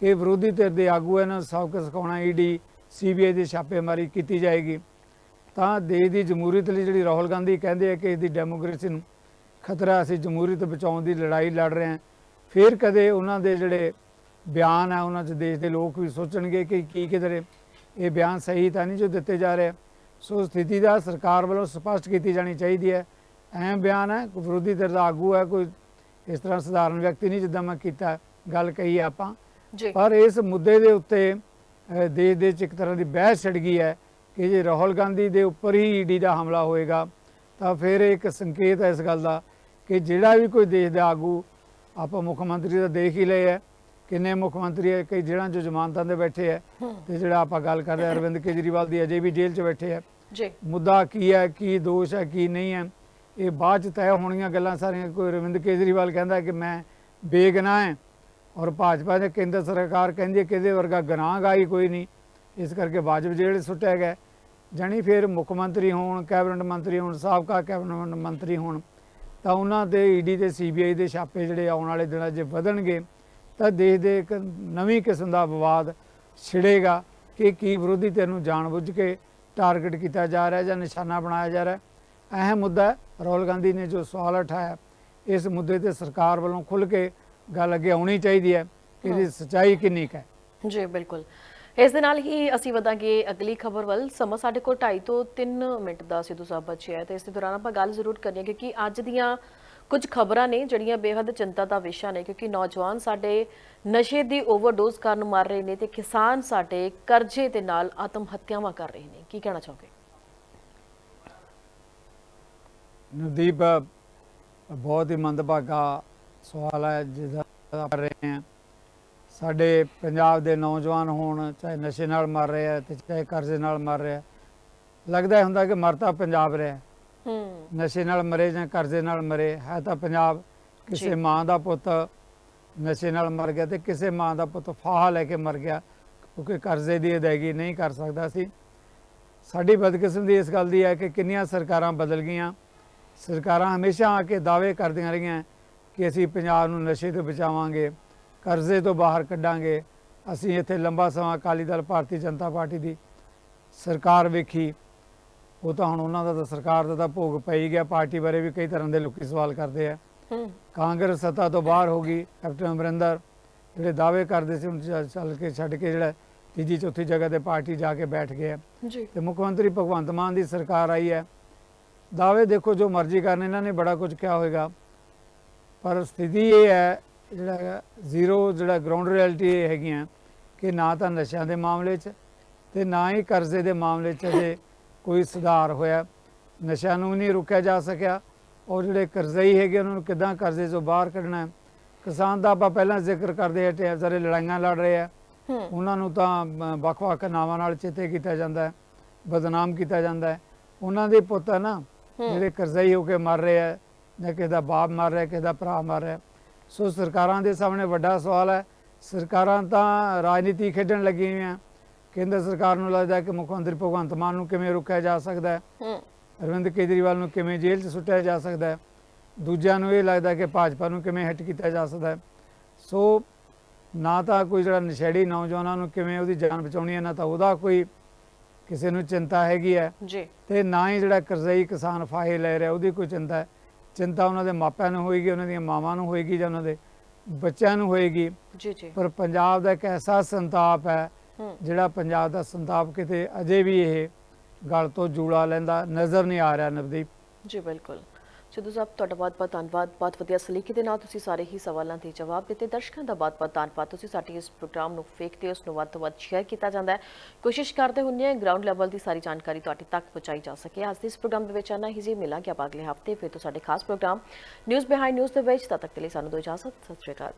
ਕਿ ਵਿਰੋਧੀ ਧਿਰ ਦੇ ਆਗੂ ਇਹਨਾਂ ਨੂੰ ਸਬਕ ਸਿਖਾਉਣਾ ਈਡੀ ਸੀਬੀਆਈ ਦੀ ਛਾਪੇਮਾਰੀ ਕੀਤੀ ਜਾਏਗੀ ਤਾਂ ਦੇਸ਼ ਦੀ ਜਮਹੂਰੀਅਤ ਲਈ ਜਿਹੜੀ ਰਾਹੁਲ ਗਾਂਧੀ ਕਹਿੰਦੇ ਆ ਕਿ ਇਹਦੀ ਡੈਮੋਕ੍ਰੇਸੀ ਨੂੰ ਖਤਰਾ ਅਸੀਂ ਜਮਹੂਰੀਅਤ ਬਚਾਉਣ ਦੀ ਲੜਾਈ ਲੜ ਰਹੇ ਹਾਂ। ਫਿਰ ਕਦੇ ਉਹਨਾਂ ਦੇ ਜਿਹੜੇ ਬਿਆਨ ਆ ਉਹਨਾਂ 'ਚ ਦੇਸ਼ ਦੇ ਲੋਕ ਵੀ ਸੋਚਣਗੇ ਕਿ ਕੀ ਕਿਧਰੇ ਇਹ ਬਿਆਨ ਸਹੀ ਤਾਂ ਨਹੀਂ ਜੋ ਦਿੱਤੇ ਜਾ ਰਹੇ। ਸੋ ਸਥਿਤੀ ਦਾ ਸਰਕਾਰ ਵੱਲੋਂ ਸਪਸ਼ਟ ਕੀਤੀ ਜਾਣੀ ਚਾਹੀਦੀ ਹੈ। ਅਹਿਮ ਬਿਆਨ ਹੈ ਕੋਈ ਵਿਰੋਧੀ ਧਿਰ ਦਾ ਆਗੂ ਹੈ ਕੋਈ ਇਸ ਤਰ੍ਹਾਂ ਸਧਾਰਨ ਵਿਅਕਤੀ ਨਹੀਂ ਜਿੱਦਾਂ ਮੈਂ ਕੀਤਾ ਗੱਲ ਕਹੀ ਆਪਾਂ। ਪਰ ਇਸ ਮੁੱਦੇ ਦੇ ਉੱਤੇ ਦੇਸ਼ ਦੇ ਵਿੱਚ ਇੱਕ ਤਰ੍ਹਾਂ ਦੀ ਬਹਿਸ ਛਿੜ ਗਈ ਹੈ ਕਿ ਜੇ ਰਾਹੁਲ ਗਾਂਧੀ ਦੇ ਉੱਪਰ ਹੀ ਈਡੀ ਦਾ ਹਮਲਾ ਹੋਏਗਾ ਤਾਂ ਫਿਰ ਇੱਕ ਸੰਕੇਤ ਹੈ ਇਸ ਗੱਲ ਦਾ ਕਿ ਜਿਹੜਾ ਵੀ ਕੋਈ ਦੇਸ਼ ਦਾ ਆਗੂ ਆਪਾਂ ਮੁੱਖ ਮੰਤਰੀ ਦਾ ਦੇਖ ਹੀ ਲਏ ਹੈ। ਕਿੰਨੇ ਮੁੱਖ ਮੰਤਰੀ ਹੈ ਕਈ ਜਿਹੜਾ ਜੋ ਜ਼ਮਾਨਤਾਂ ਦੇ ਬੈਠੇ ਹੈ। ਤੇ ਜਿਹੜਾ ਆਪਾਂ ਗੱਲ ਕਰਦੇ ਹਾਂ, ਅਰਵਿੰਦ ਕੇਜਰੀਵਾਲ ਦੀ ਅਜੇ ਵੀ ਜੇਲ੍ਹ 'ਚ ਬੈਠੇ ਹੈ। ਜੀ। ਮੁੱਦਾ ਕੀ ਹੈ ਕੀ ਦੋਸ਼ ਹੈ ਕੀ ਨਹੀਂ ਹੈ। ਇਹ ਬਾਅਦ ਚ ਤੈਅ ਹੋਣੀਆਂ ਗੱਲਾਂ ਸਾਰੀਆਂ ਕੋਈ ਅਰਵਿੰਦ ਕੇਜਰੀਵਾਲ ਕਹਿੰਦਾ ਕਿ ਮੈਂ ਬੇਗਨਾਹ ਹਾਂ ਔਰ ਭਾਜਪਾ ਦੇ ਕੇਂਦਰ ਸਰਕਾਰ ਕਹਿੰਦੀ ਹੈ ਕਿ ਇਹਦੇ ਵਰਗਾ ਗੁਨਾਹਗਾ ਹੀ ਕੋਈ ਨਹੀਂ। ਇਸ ਕਰਕੇ ਵਾਜਬ ਜੇਲ੍ਹ ਸੁੱਟਿਆ ਗਿਆ ਜਾਣੀ ਫਿਰ ਮੁੱਖ ਮੰਤਰੀ ਹੋਣ ਕੈਬਨਿਟ ਮੰਤਰੀ ਹੋਣ ਸਾਬਕਾ ਕੈਬਨਿਟ ਮੰਤਰੀ ਹੋਣ ਤਾਂ ਉਹਨਾਂ ਤੇ ਈਡੀ ਤੇ ਸੀਬੀਆਈ ਦੇ ਛਾਪੇ ਜਿਹੜੇ ਆਉਣ ਵਾਲੇ ਦਿਨਾਂ 'ਚ ਵਧਣਗੇ, ਤਾਂ ਦੇਸ਼ ਦੇ ਇੱਕ ਨਵੀਂ ਕਿਸਮ ਦਾ ਵਿਵਾਦ ਛਿੜੇਗਾ ਕਿ ਕੀ ਵਿਰੋਧੀ ਧਿਰ ਨੂੰ ਜਾਣਬੁੱਝ ਕੇ ਟਾਰਗੇਟ ਕੀਤਾ ਜਾ ਰਿਹਾ ਜਾਂ ਨਿਸ਼ਾਨਾ ਬਣਾਇਆ ਜਾ ਰਿਹਾ। ਅਹਿਮ ਮੁੱਦਾ ਰਾਹੁਲ ਗਾਂਧੀ ਨੇ ਜੋ ਸਵਾਲ ਉਠਾਇਆ, ਇਸ ਮੁੱਦੇ ਤੇ ਸਰਕਾਰ ਵੱਲੋਂ ਖੁੱਲ ਕੇ ਗੱਲ ਅੱਗੇ ਆਉਣੀ ਚਾਹੀਦੀ ਹੈ ਕਿ ਇਹਦੀ ਸੱਚਾਈ ਕਿੰਨੀ ਕੁ ਹੈ। ਜੀ, ਬਿਲਕੁਲ। ਇਸ ਦੇ ਨਾਲ ਹੀ ਅਸੀਂ ਵਧਾਂਗੇ ਅਗਲੀ ਖਬਰ ਵੱਲ। ਸਮਾਂ ਸਾਡੇ ਕੋਲ 2.5 ਤੋਂ 3 ਮਿੰਟ ਦਾ ਸਿੱਧੂ ਸਾਹਿਬ ਬਚਿਆ ਹੈ ਤੇ ਇਸ ਦੇ ਦੌਰਾਨ ਆਪਾਂ ਗੱਲ ਜ਼ਰੂਰ ਕਰਨੀ ਹੈ ਕਿਉਂਕਿ ਅੱਜ ਦੀਆਂ ਕੁਝ ਖਬਰਾਂ ਨੇ ਜਿਹੜੀਆਂ ਬੇहद ਚਿੰਤਾ ਦਾ ਵਿਸ਼ਾ ਨੇ ਕਿਉਂਕਿ ਨੌਜਵਾਨ ਸਾਡੇ ਨਸ਼ੇ ਦੀ ਓਵਰਡੋਜ਼ ਕਾਰਨ ਮਰ ਰਹੇ ਨੇ ਤੇ ਕਿਸਾਨ ਸਾਡੇ ਕਰਜ਼ੇ ਦੇ ਨਾਲ ਆਤਮ ਹੱਤਿਆਵਾਂ ਕਰ ਰਹੇ ਨੇ। ਕੀ ਕਹਿਣਾ ਚਾਹੋਗੇ? ਨਵਦੀਪ, ਬਹੁਤ ਹੀ ਮੰਦਭਾਗਾ ਸਵਾਲ ਹੈ ਜਿਹਦਾ ਕਰ ਰਹੇ ਹਾਂ। ਸਾਡੇ ਪੰਜਾਬ ਦੇ ਨੌਜਵਾਨ ਹੋਣ ਚਾਹੇ ਨਸ਼ੇ ਨਾਲ ਮਰ ਰਹੇ ਆ ਤੇ ਚਾਹੇ ਕਰਜ਼ੇ ਨਾਲ ਮਰ ਰਿਹਾ ਲੱਗਦਾ ਹੁੰਦਾ ਕਿ ਮਰਤਾ ਪੰਜਾਬ ਰਿਹਾ। ਹੂੰ। ਨਸ਼ੇ ਨਾਲ ਮਰੇ ਜਾਂ ਕਰਜ਼ੇ ਨਾਲ ਮਰੇ ਹੈ ਤਾਂ ਪੰਜਾਬ ਕਿਸੇ। ਮਾਂ ਦਾ ਪੁੱਤ ਨਸ਼ੇ ਨਾਲ ਮਰ ਗਿਆ ਤੇ ਕਿਸੇ ਮਾਂ ਦਾ ਪੁੱਤ ਫਾਹਾ ਲੈ ਕੇ ਮਰ ਗਿਆ ਕਿਉਂਕਿ ਕਰਜ਼ੇ ਦੀ ਅਦਾਇਗੀ ਨਹੀਂ ਕਰ ਸਕਦਾ ਸੀ। ਸਾਡੀ ਬਦਕਿਸਮਤੀ ਇਸ ਗੱਲ ਦੀ ਹੈ ਕਿ ਕਿੰਨੀਆਂ ਸਰਕਾਰਾਂ ਬਦਲ ਗਈਆਂ। ਸਰਕਾਰਾਂ ਹਮੇਸ਼ਾ ਆ ਕੇ ਦਾਅਵੇ ਕਰਦੀਆਂ ਰਹੀਆਂ ਕਿ ਅਸੀਂ ਪੰਜਾਬ ਨੂੰ ਨਸ਼ੇ ਤੋਂ ਬਚਾਵਾਂਗੇ। ਕਰਜ਼ੇ ਤੋਂ ਬਾਹਰ ਕੱਢਾਂਗੇ। ਅਸੀਂ ਇੱਥੇ ਲੰਬਾ ਸਮਾਂ ਅਕਾਲੀ ਦਲ ਭਾਰਤੀ ਜਨਤਾ ਪਾਰਟੀ ਦੀ ਸਰਕਾਰ ਵੇਖੀ। ਉਹ ਤਾਂ ਹੁਣ ਉਹਨਾਂ ਦਾ ਤਾਂ ਸਰਕਾਰ ਦਾ ਤਾਂ ਭੋਗ ਪੈ ਹੀ ਗਿਆ। ਪਾਰਟੀ ਬਾਰੇ ਵੀ ਕਈ ਤਰ੍ਹਾਂ ਦੇ ਲੋਕੀ ਸਵਾਲ ਕਰਦੇ ਆ। ਹੂੰ। ਕਾਂਗਰਸ ਸੱਤਾ ਤੋਂ ਬਾਹਰ ਹੋ ਗਈ ਕੈਪਟਨ ਅਮਰਿੰਦਰ। ਜਿਹੜੇ ਦਾਅਵੇ ਕਰਦੇ ਸੀ ਹੁਣ ਚੱਲ- ਕੇ ਛੱਡ ਕੇ ਜਿਹੜਾ ਤੀਜੀ ਚੌਥੀ ਜਗ੍ਹਾ ਤੇ ਪਾਰਟੀ ਜਾ ਕੇ ਬੈਠ ਗਏ ਆ। ਜੀ। ਤੇ ਮੁੱਖ ਮੰਤਰੀ ਭਗਵੰਤ ਮਾਨ ਦੀ ਸਰਕਾਰ ਆਈ ਹੈ। ਦਾਅਵੇ ਦੇਖੋ ਜੋ ਮਰਜ਼ੀ ਕਰਨ ਇਹਨਾਂ ਨੇ ਬੜਾ ਕੁਝ ਕਿਹਾ ਹੋਵੇਗਾ ਪਰ ਸਥਿਤੀ ਇਹ ਹੈ ਜਿਹੜਾ ਜ਼ੀਰੋ ਜਿਹੜਾ ਗਰਾਊਂਡ ਰਿਐਲਿਟੀ ਇਹ ਹੈਗੀਆਂ ਕਿ ਨਾ ਤਾਂ ਨਸ਼ਿਆਂ ਦੇ ਮਾਮਲੇ 'ਚ ਤੇ ਨਾ ਹੀ ਕਰਜ਼ੇ ਦੇ ਮਾਮਲੇ 'ਚ ਅਜੇ ਕੋਈ ਸੁਧਾਰ ਹੋਇਆ। ਨਸ਼ਿਆਂ ਨੂੰ ਨਹੀਂ ਰੁਕਿਆ ਜਾ ਸਕਿਆ। ਔਰ ਜਿਹੜੇ ਕਰਜ਼ਈ ਹੈਗੇ ਉਹਨਾਂ ਨੂੰ ਕਿੱਦਾਂ ਕਰਜ਼ੇ ਤੋਂ ਬਾਹਰ ਕੱਢਣਾ ਕਿਸਾਨ ਦਾ ਆਪਾਂ ਪਹਿਲਾਂ ਜ਼ਿਕਰ ਕਰਦੇ ਹਟੇ ਸਾਰੇ ਲੜਾਈਆਂ ਲੜ ਰਹੇ ਆ। ਉਹਨਾਂ ਨੂੰ ਤਾਂ ਵੱਖ-ਵੱਖ ਨਾਵਾਂ ਨਾਲ ਚੇਤੇ ਕੀਤਾ ਜਾਂਦਾ ਹੈ ਬਦਨਾਮ ਕੀਤਾ ਜਾਂਦਾ ਹੈ। ਉਹਨਾਂ ਦੇ ਪੁੱਤ ਨਾ। ਜਿਹੜੇ ਕਰਜ਼ਈ ਹੋ ਕੇ ਮਰ ਰਹੇ ਆ ਜਾਂ ਕਿਸੇ ਦਾ ਬਾਪ ਮਰ ਰਿਹਾ ਕਿਸੇ ਦਾ ਭਰਾ ਮਰ ਰਿਹਾ। ਸੋ ਸਰਕਾਰਾਂ ਦੇ ਸਾਹਮਣੇ ਵੱਡਾ ਸਵਾਲ ਹੈ। ਸਰਕਾਰਾਂ ਤਾਂ ਰਾਜਨੀਤੀ ਖੇਡਣ ਲੱਗੀਆਂ ਹੋਈਆਂ। ਕੇਂਦਰ ਸਰਕਾਰ ਨੂੰ ਲੱਗਦਾ ਕਿ ਮੁੱਖ ਮੰਤਰੀ ਭਗਵੰਤ ਮਾਨ ਨੂੰ ਕਿਵੇਂ ਰੋਕਿਆ ਜਾ ਸਕਦਾ ਹੈ? ਹੂੰ। ਅਰਵਿੰਦ ਕੇਜਰੀਵਾਲ ਨੂੰ ਕਿਵੇਂ ਜੇਲ੍ਹ 'ਚ ਸੁੱਟਿਆ ਜਾ ਸਕਦਾ ਹੈ? ਦੂਜਿਆਂ ਨੂੰ ਇਹ ਲੱਗਦਾ ਕਿ ਭਾਜਪਾ ਨੂੰ ਕਿਵੇਂ ਹਿੱਟ ਕੀਤਾ ਜਾ ਸਕਦਾ ਹੈ? ਸੋ ਨਾ ਤਾਂ ਕੋਈ ਜਿਹੜਾ ਨਸ਼ੇੜੀ ਨੌਜਵਾਨਾਂ ਨੂੰ ਕਿਵੇਂ ਉਹਦੀ ਜਾਨ ਬਚਾਉਣੀ ਹੈ ਨਾ ਤਾਂ ਉਹਦਾ ਕੋਈ ਕਿਸੇ ਨੂੰ ਚਿੰਤਾ ਹੈਗੀ ਹੈ। ਜੀ। ਤੇ ਨਾ ਹੀ ਜਿਹੜਾ ਕਰਜ਼ਈ ਕਿਸਾਨ ਫਾਹੇ ਲੈ ਰਿਹਾ ਉਹਦੀ ਕੋਈ ਚਿੰਤਾ ਹੈ। ਚਿੰਤਾ ਉਹਨਾਂ ਦੇ ਮਾਪਿਆਂ ਨੂੰ ਹੋਏਗੀ ਉਹਨਾਂ ਦੀਆਂ ਮਾਵਾਂ ਨੂੰ ਹੋਏਗੀ ਜਾਂ ਉਹਨਾਂ ਦੇ ਬੱਚਿਆਂ ਨੂੰ ਹੋਏਗੀ। ਜੀ ਜੀ। ਪਰ ਪੰਜਾਬ ਦਾ ਇੱਕ ਐਸਾ ਸੰਤਾਪ ਹੈ ਜਿਹੜਾ ਪੰਜਾਬ ਦਾ ਸੰਤਾਪ ਕਿਤੇ ਅਜੇ ਵੀ ਇਹ ਗਲ ਤੋਂ ਜੂੜਾ ਲੈਂਦਾ ਨਜ਼ਰ ਨਹੀਂ ਆ ਰਿਹਾ ਨਵਦੀਪ। ਜੀ ਬਿਲਕੁਲ। ਸਿੱਧੂ ਸਾਹਿਬ, ਤੁਹਾਡਾ ਬਹੁਤ ਬਹੁਤ ਧੰਨਵਾਦ, ਬਹੁਤ ਵਧੀਆ ਸਲੀਕੇ ਦੇ ਨਾਲ ਤੁਸੀਂ ਸਾਰੇ ਹੀ ਸਵਾਲਾਂ ਦੇ ਜਵਾਬ ਦਿੱਤੇ, ਦਰਸ਼ਕਾਂ ਦਾ ਬਹੁਤ ਬਹੁਤ ਧੰਨਵਾਦ, ਤੁਸੀਂ ਸਾਡੇ ਇਸ ਪ੍ਰੋਗਰਾਮ ਨੂੰ ਵੇਖਦੇ ਹੋ, ਉਸ ਨੂੰ ਵੱਧ ਤੋਂ ਵੱਧ ਸ਼ੇਅਰ ਕੀਤਾ ਜਾਂਦਾ ਹੈ। ਕੋਸ਼ਿਸ਼ ਕਰਦੇ ਹੁੰਦੇ ਹਾਂ ਗਰਾਊਂਡ ਲੈਵਲ ਦੀ ਸਾਰੀ ਜਾਣਕਾਰੀ ਤੁਹਾਡੇ ਤੱਕ ਪਹੁੰਚਾਈ ਜਾ ਸਕੇ। ਅੱਜ ਦੇ ਇਸ ਪ੍ਰੋਗਰਾਮ ਦੇ ਵਿੱਚ ਆਨਾ ਹੀ ਜੀ, ਮਿਲਾਂਗੇ ਆਪਾਂ ਅਗਲੇ ਹਫ਼ਤੇ, ਫਿਰ ਤੋਂ ਸਾਡੇ ਖਾਸ ਪ੍ਰੋਗਰਾਮ ਨਿਊਜ਼ ਬਿਹਾਈਂਡ ਨਿਊਜ਼ ਦੇ ਵਿੱਚ। ਤਦ ਤੱਕ ਲਈ ਸਾਨੂੰ ਦੋ ਇਜਾਜ਼ਤ, ਸਤਿ ਸ਼੍ਰੀ ਅਕਾਲ।